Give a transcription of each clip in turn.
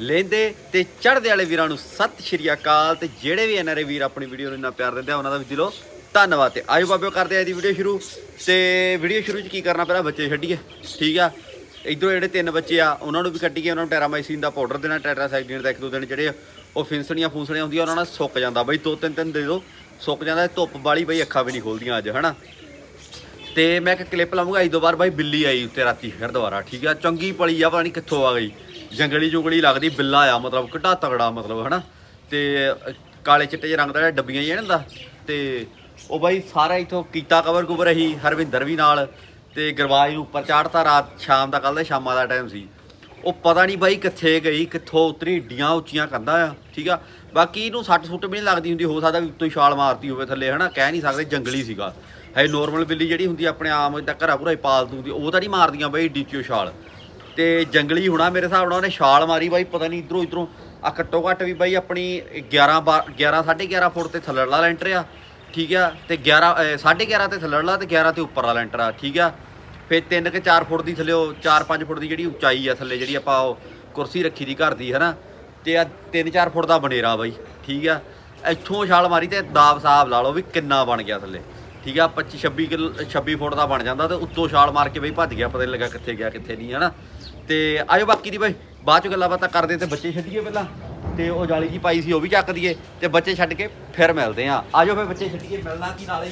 ਲੈਂਦੇ ਤੇ ਚੜ੍ਹਦੇ ਵਾਲੇ ਵੀਰਾਂ ਨੂੰ ਸਤਿ ਸ਼੍ਰੀ ਅਕਾਲ। ਤੇ ਜਿਹੜੇ ਵੀ ਐਨਆਰਏ ਵੀਰ ਆਪਣੀ ਵੀਡੀਓ ਨੂੰ ਇੰਨਾ ਪਿਆਰ ਦਿੰਦੇ ਆ, ਉਹਨਾਂ ਦਾ ਵੀ ਦਿਲੋਂ ਧੰਨਵਾਦ ਤੇ ਆਜੋ ਬਾਬਿਓ ਕਰਦੇ ਆ ਇਹਦੀ ਵੀਡੀਓ ਸ਼ੁਰੂ। ਤੇ ਵੀਡੀਓ ਸ਼ੁਰੂ ਚ ਕੀ ਕਰਨਾ ਪਹਿਲਾਂ ਬੱਚੇ ਛੱਡੀਏ, ਠੀਕ ਆ? ਇਧਰੋਂ ਜਿਹੜੇ ਤਿੰਨ ਬੱਚੇ ਆ, ਉਹਨਾਂ ਨੂੰ ਵੀ ਕੱਢੀਏ, ਉਹਨਾਂ ਨੂੰ ਟੈਰਾਮਾਈਸਿਨ ਦਾ ਪਾਊਡਰ ਦੇਣਾ, ਟੈਟਰਾਸਾਈਕਲਿਨ ਦਾ ਇੱਕ ਦੋ ਦਿਨ ਜਿਹੜੇ ਉਹ ਫਿੰਸਣੀਆਂ ਫੂਸਣੀਆਂ ਹੁੰਦੀਆਂ, ਉਹਨਾਂ ਨਾਲ ਸੁੱਕ ਜਾਂਦਾ। ਬਈ ਦੋ ਤਿੰਨ ਤਿੰਨ ਦੇ ਦਿਓ, ਸੁੱਕ ਜਾਂਦਾ ਧੁੱਪ ਵਾਲੀ ਬਈ ਅੱਖਾਂ ਵੀ ਨਹੀਂ ਖੋਲਦੀਆਂ ਅੱਜ, ਹਨਾ? ਤੇ ਮੈਂ ਇੱਕ ਕਲਿੱਪ ਲਾਉਂਗਾ ਇਸ ਦੋ ਵਾਰ ਬਾਈ ਬਿੱਲੀ ਆਈ ਉੱਤੇ ਰਾਤੀ, ਫਿਰ ਦੁਬਾਰਾ, ਠੀਕ ਆ? ਚੰਗੀ ਪਲੀ ਆ, ਪਤਾ ਨਹੀਂ ਕਿੱਥੋਂ ਆ ਗਈ। ਜੰਗਲੀ ਜੁਗਲੀ ਲੱਗਦੀ ਬਿੱਲਾ ਆ ਮਤਲਬ ਕਿੱਡਾ ਤਗੜਾ ਮਤਲਬ ਹਨਾ? ਤੇ ਅ, ਕਾਲੇ ਚਿੱਟੇ ਜਿਹੇ ਰੰਗ ਦਾ ਜਿਹੜਾ ਡੱਬੀਆਂ ਜਿਹਾ ਹੁੰਦਾ ਤੇ ਉਹ ਬਾਈ ਸਾਰਾ ਇਥੋਂ ਕੀਤਾ ਕਵਰ ਕੁਵਰ ਰਹੀ ਹਰਵਿੰਦਰ ਵੀ ਨਾਲ ਤੇ ਗਰਵਾਜ ਨੂੰ ਉੱਪਰ ਚਾੜਤਾ ਰਾਤ ਸ਼ਾਮ ਦਾ ਕੱਲ ਦਾ ਸ਼ਾਮਾਂ ਦਾ ਟਾਈਮ ਸੀ। ਉਹ ਪਤਾ ਨਹੀਂ ਬਾਈ ਕਿੱਥੇ ਗਈ ਕਿੱਥੋਂ ਉਤਰੀ ਢੀਆਂ ਉੱਚੀਆਂ ਕੰਧਾਂ ਆ ਠੀਕ ਆ? ਬਾਕੀ ਇਹਨੂੰ ਸੱਟ ਸੁੱਟ ਵੀ ਨਹੀਂ ਲੱਗਦੀ ਹੁੰਦੀ ਹੋ ਸਕਦਾ ਵੀ ਉੱਤੋਂ ਹੀ ਛਾਲ ਮਾਰਤੀ ਹੋਵੇ ਥੱਲੇ ਹਨਾ? ਕਹਿ ਨਹੀਂ ਸਕਦੇ ਜੰਗਲੀ ਸੀਗਾ। ਹੈ ਨੋਰਮਲ ਬਿੱਲੀ ਜਿਹੜੀ ਹੁੰਦੀ ਆਪਣੇ ਆਮ ਇਦਾਂ ਘਰਾ ਪੂਰਾ ਹੀ ਪਾਲਤੂ ਹੁੰਦੀ ਉਹ ਤਾਂ ਨਹੀਂ ਮਾਰਦੀਆਂ ਬਾਈ ਡੀਚੋ ਛਾਲ। ਤੇ ਜੰਗਲੀ ਹੋਣਾ ਮੇਰੇ ਹਿਸਾਬ ਨਾਲ ਉਹਨੇ ਛਾਲ ਮਾਰੀ ਬਾਈ ਪਤਾ ਨਹੀਂ ਇਧਰੋਂ ਇਧਰੋਂ। ਆ ਘੱਟੋ ਘੱਟ ਵੀ ਬਾਈ ਆਪਣੀ 11 ਬਾਰ- 11 11.5 ਫੁੱਟ ਤੇ ਥੱਲੜਲਾ ਲੈਂਟਰ ਆ ਠੀਕ ਆ? ਤੇ 11 ਅਹ, 11.5 ਤੇ ਥੱਲੜਲਾ ਤੇ 11 ਤੇ ਉੱਪਰਲਾ ਲੈਂਟਰ ਆ ਠੀਕ ਆ? ਫਿਰ 3 ਕਿ 4 ਫੁੱਟ ਦੀ ਥੱਲੇ 4-5 ਫੁੱਟ ਦੀ ਜਿਹੜੀ ਉਚਾਈ ਆ ਥੱਲੇ ਜਿਹੜੀ ਆਪਾਂ ਉਹ ਕੁਰਸੀ ਰੱਖੀ ਦੀ ਘਰ ਦੀ ਹਨਾ? ਤੇ ਆ 3-4 ਫੁੱਟ ਦਾ ਬਨੇਰਾ ਬਾਈ ਠੀਕ ਆ? ਇੱਥੋਂ ਛਾਲ ਮਾਰੀ ਤੇ ਦਾਬ ਸਾਹਿਬ ਲਾ ਲਓ ਵੀ ਕਿੰਨਾ ਬਣ ਗਿਆ ਥੱਲੇ ਠੀਕ ਆ? 25 26 ਕਿਲੋ 26 ਫੁੱਟ ਦਾ ਬਣ ਜਾਂਦਾ ਤੇ ਉੱਤੋਂ ਛਾਲ ਮਾਰ ਕੇ ਬਈ ਭੱਜ ਗਿਆ ਪਤਾ ਨਹੀਂ ਲੱਗਾ ਕਿੱਥੇ ਗਿਆ ਕਿੱਥੇ ਨਹੀਂ ਹਨਾ? ਤੇ ਆਇਓ ਬਾਕੀ ਦੀ ਬਈ, ਬਾਅਦ ਚ ਗੱਲਾਂ ਬਾਤਾਂ ਕਰਦੇ ਤੇ ਬੱਚੇ ਛੱਡੀਏ ਪਹਿਲਾਂ। ਤੇ ਉਹ ਜਾਲੀ ਜੀ ਪਾਈ ਸੀ, ਉਹ ਵੀ ਚੱਕ ਦਈਏ। ਤੇ ਬੱਚੇ ਛੱਡ ਕੇ ਫਿਰ ਮਿਲਦੇ ਆ ਆਜੋ ਫਿਰ ਬੱਚੇ ਛੱਡੀਏ, ਮਿਲਣਾ ਕੀ ਨਾਲੇ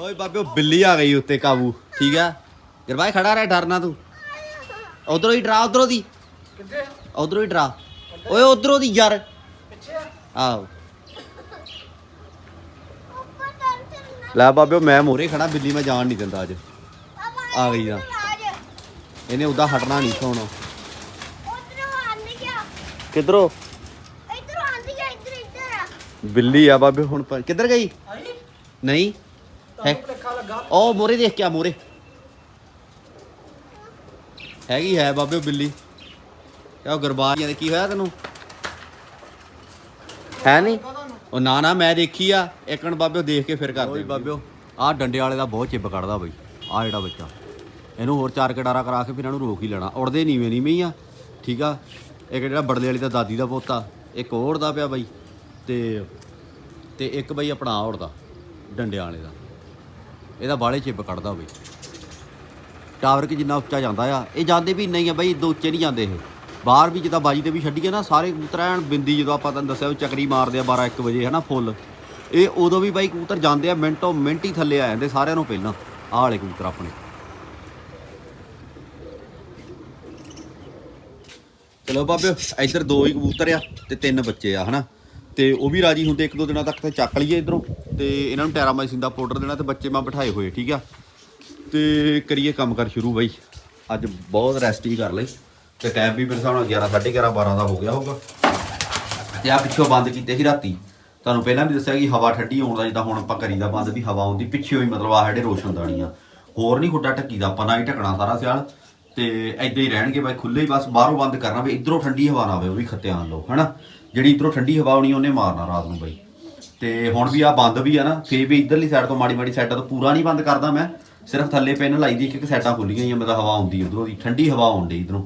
ਹੀ ਲੋਏ ਬਾਬਿਓ ਬਿੱਲੀ ਆ ਗਈ ਉੱਤੇ ਕਾਬੂ ਠੀਕ ਆ? ਗਰਬਾਈ ਖੜਾ ਰਹਿ ਡਰਨਾ ਤੂੰ। ਉਧਰੋਂ ਹੀ ਡਰਾ ਉਧਰੋਂ ਦੀ। ਕਿੱਥੇ? ਉਧਰੋਂ ਹੀ ਡਰਾ। ਓਏ ਉਧਰੋਂ ਦੀ ਯਾਰ। ਪਿੱਛੇ ਆ। ਆਓ ਲੈ ਬਾਬਿਓ ਮੈਂ ਮੋਰੇ ਖੜਾ ਬਿੱਲੀ ਮੈਂ ਜਾਣ ਨਹੀਂ ਦਿੰਦਾ ਅੱਜ। ਆ ਗਈ ਆ। ਇਹਨੇ ਉਹਦਾ ਹਟਣਾ ਨਹੀਂ ਸੋਣਾ ਕਿੱਧਰੋਂ? ਬਿੱਲੀ ਆ ਬਾਬੇ ਹੁਣ ਕਿੱਧਰ ਗਈ? ਨਹੀਂ? ਹੈ। ਉਹ ਮੋਰੇ ਦੇਖ ਕੇ ਆ ਮੋਰੇ। ਹੈਗੀ ਹੈ ਬਾਬੇ ਉਹ ਬਿੱਲੀ। ਇਹ ਉਹ ਗਰਬਾਰੀਆਂ ਦੇ ਕੀ ਹੋਇਆ ਤੈਨੂੰ? ਹੈ ਨਹੀਂ? ਉਹ ਨਾ ਨਾ ਮੈਂ ਦੇਖੀ ਆ। ਇੱਕਣ ਬਾਬਿਓ ਦੇਖ ਕੇ ਫਿਰ ਕਰਦੇ ਬਾਬਿਓ ਆਹ ਡੰਡੇ ਵਾਲੇ ਦਾ ਬਹੁਤ ਚਿੱਬ ਕੱਢਦਾ ਬਈ। ਆਹ ਜਿਹੜਾ ਬੱਚਾ। ਇਹਨੂੰ ਹੋਰ ਚਾਰ ਕਡਾਰਾ ਕਰਾ ਕੇ ਫਿਰ ਇਹਨੂੰ ਰੋਕ ਹੀ ਲੈਣਾ। ਉੜਦੇ ਨੀਵੇਂ ਨੀਵੇਂ ਹੀ ਆ। ਠੀਕ ਆ? ਇੱਕ ਜਿਹੜਾ ਬੜਲੇ ਵਾਲੀ ਦਾ ਦਾਦੀ ਦਾ ਪੋਤਾ ਇੱਕ ਉਹ ਉੜਦਾ ਪਿਆ ਬਈ। ਤੇ ਤੇ ਇੱਕ ਬਈ ਆਪਣਾ ਆਹ ਉੜਦਾ ਡੰਡਿਆਂ ਵਾਲੇ ਦਾ। ਇਹਦਾ ਬਾਲੇ ਚਿੱਬ ਕੱਢਦਾ ਬਈ। ਟਾਵਰ ਕਿ ਜਿੰਨਾ ਉੱਚਾ ਜਾਂਦਾ ਆ, ਇਹ ਜਾਂਦੇ ਵੀ ਨਹੀਂ ਆ ਬਈ, ਦੋ ਉੱਚੇ ਨਹੀਂ ਜਾਂਦੇ ਇਹ। ਬਾਹਰ ਵੀ ਜਿੱਦਾਂ ਬਾਜੀ ਤੇ ਵੀ ਛੱਡੀਏ ਨਾ, ਸਾਰੇ ਕਬੂਤਰ ਐਨ ਬਿੰਦੀ ਜਦੋਂ ਆਪਾਂ ਤੁਹਾਨੂੰ ਦੱਸਿਆ ਵੀ ਚੱਕਰੀ ਮਾਰਦੇ ਆ 12 1 ਵਜੇ, ਹਨਾ, ਫੁੱਲ। ਇਹ ਉਦੋਂ ਵੀ ਬਾਈ ਕਬੂਤਰ ਜਾਂਦੇ ਆ, ਮਿੰਟੋ ਮਿੰਟ ਹੀ ਥੱਲੇ ਆ ਜਾਂਦੇ ਸਾਰਿਆਂ ਨੂੰ ਪਹਿਲਾਂ, ਆਹ ਵਾਲੇ ਕਬੂਤਰ ਆਪਣੇ। ਚਲੋ ਬਾਬੇ, ਇੱਧਰ ਦੋ ਹੀ ਕਬੂਤਰ ਆ ਤੇ ਤਿੰਨ ਬੱਚੇ ਆ, ਹਨਾ। ਤੇ ਉਹ ਵੀ ਰਾਜੀ ਹੁੰਦੇ ਇੱਕ ਦੋ ਦਿਨਾਂ ਤੱਕ ਤੇ ਚੱਕ ਲਈਏ ਇਧਰੋਂ। ਤੇ ਇਹਨਾਂ ਨੂੰ ਟੈਰਾਮਾਈਸਿਨ ਦਾ ਪਾਊਡਰ ਦੇਣਾ ਤੇ ਬੱਚੇ ਮੈਂ ਬਿਠਾਏ ਹੋਏ, ਠੀਕ ਆ? ਤੇ ਕਰੀਏ ਕੰਮ ਕਰ ਸ਼ੁਰੂ ਬਾਈ। ਅੱਜ ਬਹੁਤ ਰੈਸਟ ਹੀ ਕਰ ਲਈ। ਤੇ ਟਾਈਮ ਵੀ ਮੇਰੇ ਹਿਸਾਬ ਨਾਲ 11 11:30 12 ਦਾ ਹੋ ਗਿਆ ਹੋਊਗਾ। ਤੇ ਆ ਪਿੱਛੋਂ ਬੰਦ ਕੀਤੇ ਸੀ ਰਾਤੀ। ਤੁਹਾਨੂੰ ਪਹਿਲਾਂ ਵੀ ਦੱਸਿਆ ਕਿ ਹਵਾ ਠੰਡੀ ਆਉਣ ਦਾ, ਜਿੱਦਾਂ ਹੁਣ ਆਪਾਂ ਕਰੀਦਾ ਬੰਦ ਵੀ ਹਵਾ ਆਉਂਦੀ, ਪਿੱਛੇ ਹੀ ਮਤਲਬ ਆ ਸਾਡੇ ਰੋਸ਼ਨਦਾਨੀਆਂ ਹੋਰ ਨਹੀਂ ਖੁੱਡਾ ਹੁੱਡਾ ਢੱਕੀਦਾ ਆਪਾਂ ਨਾ ਹੀ ਢੱਕਣਾ ਸਾਰਾ ਸਿਆਲ। ਤੇ ਐਦਾਂ ਹੀ ਰਹਿਣਗੇ ਬਾਈ ਖੁੱਲੇ ਹੀ ਬਸ, ਬਾਹਰੋਂ ਬੰਦ ਕਰਨਾ ਵੀ ਇਧਰੋਂ ਠੰਡੀ ਹਵਾ ਨਾ ਆਵੇ, ਉਹ ਵੀ ਖੱਤੇ ਖੱਤਿਆਂ ਲੋ ਹਨਾ? ਜਿਹੜੀ ਇਧਰੋਂ ਠੰਡੀ ਹਵਾ ਆਉਣੀ, ਉਹਨੇ ਮਾਰਨਾ ਰਾਤ ਨੂੰ ਬਾਈ। ਤੇ ਹੁਣ ਵੀ ਆ ਬੰਦ ਵੀ ਆ ਨਾ, ਫੇਰ ਵੀ ਇਧਰਲੀ ਸਾਈਡ ਤੋਂ ਮਾੜੀ ਮਾੜੀ ਸਾਈਡਾਂ ਤੋਂ ਪੂਰਾ ਨਹੀਂ ਬੰਦ ਕਰਦਾ ਮੈਂ। ਸਿਰਫ ਥੱਲੇ ਪੈਨ ਲਾਈ ਦੀ, ਇੱਕ ਇੱਕ ਸਾਈਡਾਂ ਖੁੱਲੀਆਂ ਹੀ ਆ, ਮਤਲਬ ਹਵਾ ਆਉਂਦੀ ਉਧਰੋਂ ਦੀ, ਠੰਡੀ ਹਵਾ ਆਉਂਦੀ ਇਧਰੋਂ।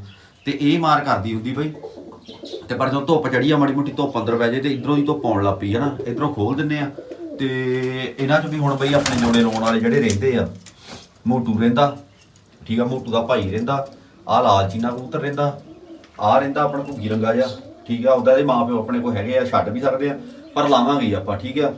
ਤੇ ਇਹ ਮਾਰ ਕਰਦੀ ਹੁੰਦੀ ਬਈ। ਤੇ ਪਰ ਜਦੋਂ ਧੁੱਪ ਚੜੀ ਆ, ਮਾੜੀ ਮੋਟੀ ਧੁੱਪ ਅੰਦਰ ਪੈ ਜੇ ਤੇ ਇਧਰੋਂ ਦੀ ਧੁੱਪ ਆਉਣ ਲੱਗ ਪਈ ਹੈ ਨਾ, ਇਧਰੋਂ ਖੋਲ ਦਿੰਨੇ ਆ। ਤੇ ਇਹਨਾਂ ਚ ਵੀ ਹੁਣ ਬਈ ਆਪਣੇ ਜੋੜੇ ਲਾਉਣ ਵਾਲੇ ਜਿਹੜੇ ਰਹਿੰਦੇ ਆ, ਮੋਟੂ ਰਹਿੰਦਾ, ਠੀਕ ਆ, ਮੋਟੂ ਦਾ ਭਾਈ ਰਹਿੰਦਾ ਆ ਲਾਲ ਚੀਨਾ ਕਬੂਤਰ ਰਹਿੰਦਾ ਆ ਰਹਿੰਦਾ ਆਪਣਾ ਘੁੱਗੀ ਰੰਗਾ ਜਿਹਾ, ਠੀਕ ਆ, ਉਹਦਾ ਦੇ ਮਾਪਿਓ ਆਪਣੇ ਕੋਲ ਹੈਗੇ ਆ, ਛੱਡ ਵੀ ਸਕਦੇ ਆ। ਪਰ ਲਾਵਾਂਗੇ ਹੀ ਆਪਾਂ, ਠੀਕ ਆ?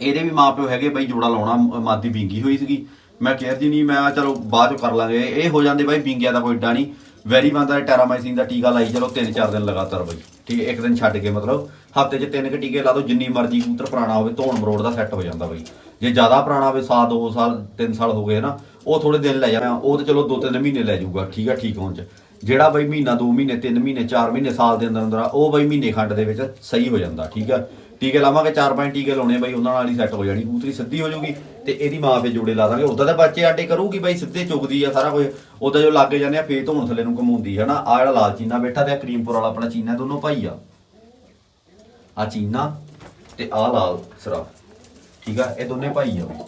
ਇਹਦੇ ਵੀ ਮਾਪਿਓ ਹੈਗੇ, ਬਈ ਜੋੜਾ ਲਾਉਣਾ ਮਾਦੀ ਬਿੰਗੀ ਹੋਈ ਸੀਗੀ। ਮੈਂ ਕਿਹਾ ਜੀ ਨਹੀਂ, ਮੈਂ ਚਲੋ ਬਾਅਦ ਚ ਕਰ ਲਾਂਗੇ। ਇਹ ਹੋ ਜਾਂਦੇ ਬਾਈ, ਬਿੰਗਿਆ ਦਾ ਕੋਈ ਏਡਾ ਨਹੀਂ। ਵੈਰੀ ਬੰਦਾ ਟੈਰਾਮਾਈਸਿਨ ਦਾ ਟੀਕਾ ਲਾਈ ਚਲੋ 3-4 ਦਿਨ ਲਗਾਤਾਰ ਬਈ। ਠੀਕ ਹੈ ਇੱਕ ਦਿਨ ਛੱਡ ਕੇ ਮਤਲਬ ਹਫ਼ਤੇ 'ਚ ਤਿੰਨ ਕੁ ਟੀਕੇ ਲਾ ਦੋ ਜਿੰਨੀ ਮਰਜ਼ੀ ਕਬੂਤਰ ਪੁਰਾਣਾ ਹੋਵੇ, ਧੋਣ ਮਰੋੜ ਦਾ ਸੈੱਟ ਹੋ ਜਾਂਦਾ ਬਈ। ਜੇ ਜ਼ਿਆਦਾ ਪੁਰਾਣਾ ਹੋਵੇ, ਸਾਲ 2 ਸਾਲ 3 ਸਾਲ ਹੋ ਗਏ ਨਾ, ਉਹ ਥੋੜੇ ਦਿਨ ਲੈ ਜਾਣਾ ਉਹ ਤੇ ਚਲੋ 2-3 ਮਹੀਨੇ ਲੈ ਜਾਊਗਾ, ਠੀਕ ਆ, ਠੀਕ ਹੋਣ 'ਚ। ਜਿਹੜਾ ਬਈ ਮਹੀਨਾ 2 ਮਹੀਨੇ 3 ਮਹੀਨੇ 4 ਮਹੀਨੇ ਸਾਲ ਦੇ ਅੰਦਰ ਅੰਦਰ ਆ, ਉਹ ਬਈ ਮਹੀਨੇ ਖੰਡ ਦੇ ਵਿੱਚ ਸਹੀ ਹੋ ਜਾਂਦਾ, ਠੀਕ ਆ? ਟੀਕੇ ਲਾਵਾਂਗੇ 4-5 ਟੀਕੇ ਲਾਉਣੇ ਬਈ, ਉਹਨਾਂ ਨਾਲ ਹੀ ਸੈੱਟ ਹੋ ਜਾਣੀ, ਕਬੂਤਰੀ ਸਿੱਧੀ ਹੋ ਜਾਊਗੀ ਤੇ ਇਹਦੀ ਮਾਂ ਫੇ ਜੋੜੇ ਲਾ ਦਾਂਗੇ। ਉਦਾਂ ਤਾਂ ਬੱਚੇ ਆਟੇ ਕਰੂਗੀ ਬਈ, ਸਿੱਧੇ ਚੁਗਦੀ ਆ ਸਾਰਾ ਕੁਝ। ਉਦਾਂ ਜੋ ਲੱਗੇ ਜਾਂਦੇ ਆ, ਫੇਰ ਧੋਣ ਥੱਲੇ ਨੂੰ ਘਮਾਉਂਦੀ ਹੈ ਨਾ ਆ ਜਿਹੜਾ ਲਾਲ ਚੀਨਾ ਬੈਠਾ ਤੇ ਆ ਕਰੀਮਪੁਰ ਵਾਲਾ ਆਪਣਾ ਚੀਨਾ, ਦੋਨੋਂ ਭਾਈ ਆ। ਆ ਚੀਨਾ ਤੇ ਆ ਲਾਲ ਸਰਾ, ਠੀਕ ਆ? ਇਹ ਦੋਨੇ ਭਾਈ ਆ ਬਈ।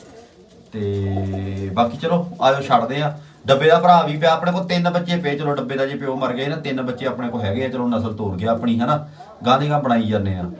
ਤੇ ਬਾਕੀ ਚਲੋ ਆਜੋ ਛੱਡਦੇ ਆ। ਡੱਬੇ ਦਾ ਭਰਾ ਵੀ ਪਿਆ, ਆਪਣੇ ਕੋਲ ਤਿੰਨ ਬੱਚੇ ਪਏ, ਚਲੋ ਡੱਬੇ ਦਾ ਜੇ ਪਿਓ ਮਰ ਗਏ ਨਾ ਤਿੰਨ ਬੱਚੇ ਆਪਣੇ ਕੋਲ ਹੈਗੇ ਆ, ਚਲੋ ਨਸਲ ਤੋੜ ਗਿਆ ਆਪਣੀ, ਹਨਾ? ਗਾਂਧੀਆਂ ਬਣਾਈ ਜਾਂਦੇ ਆ।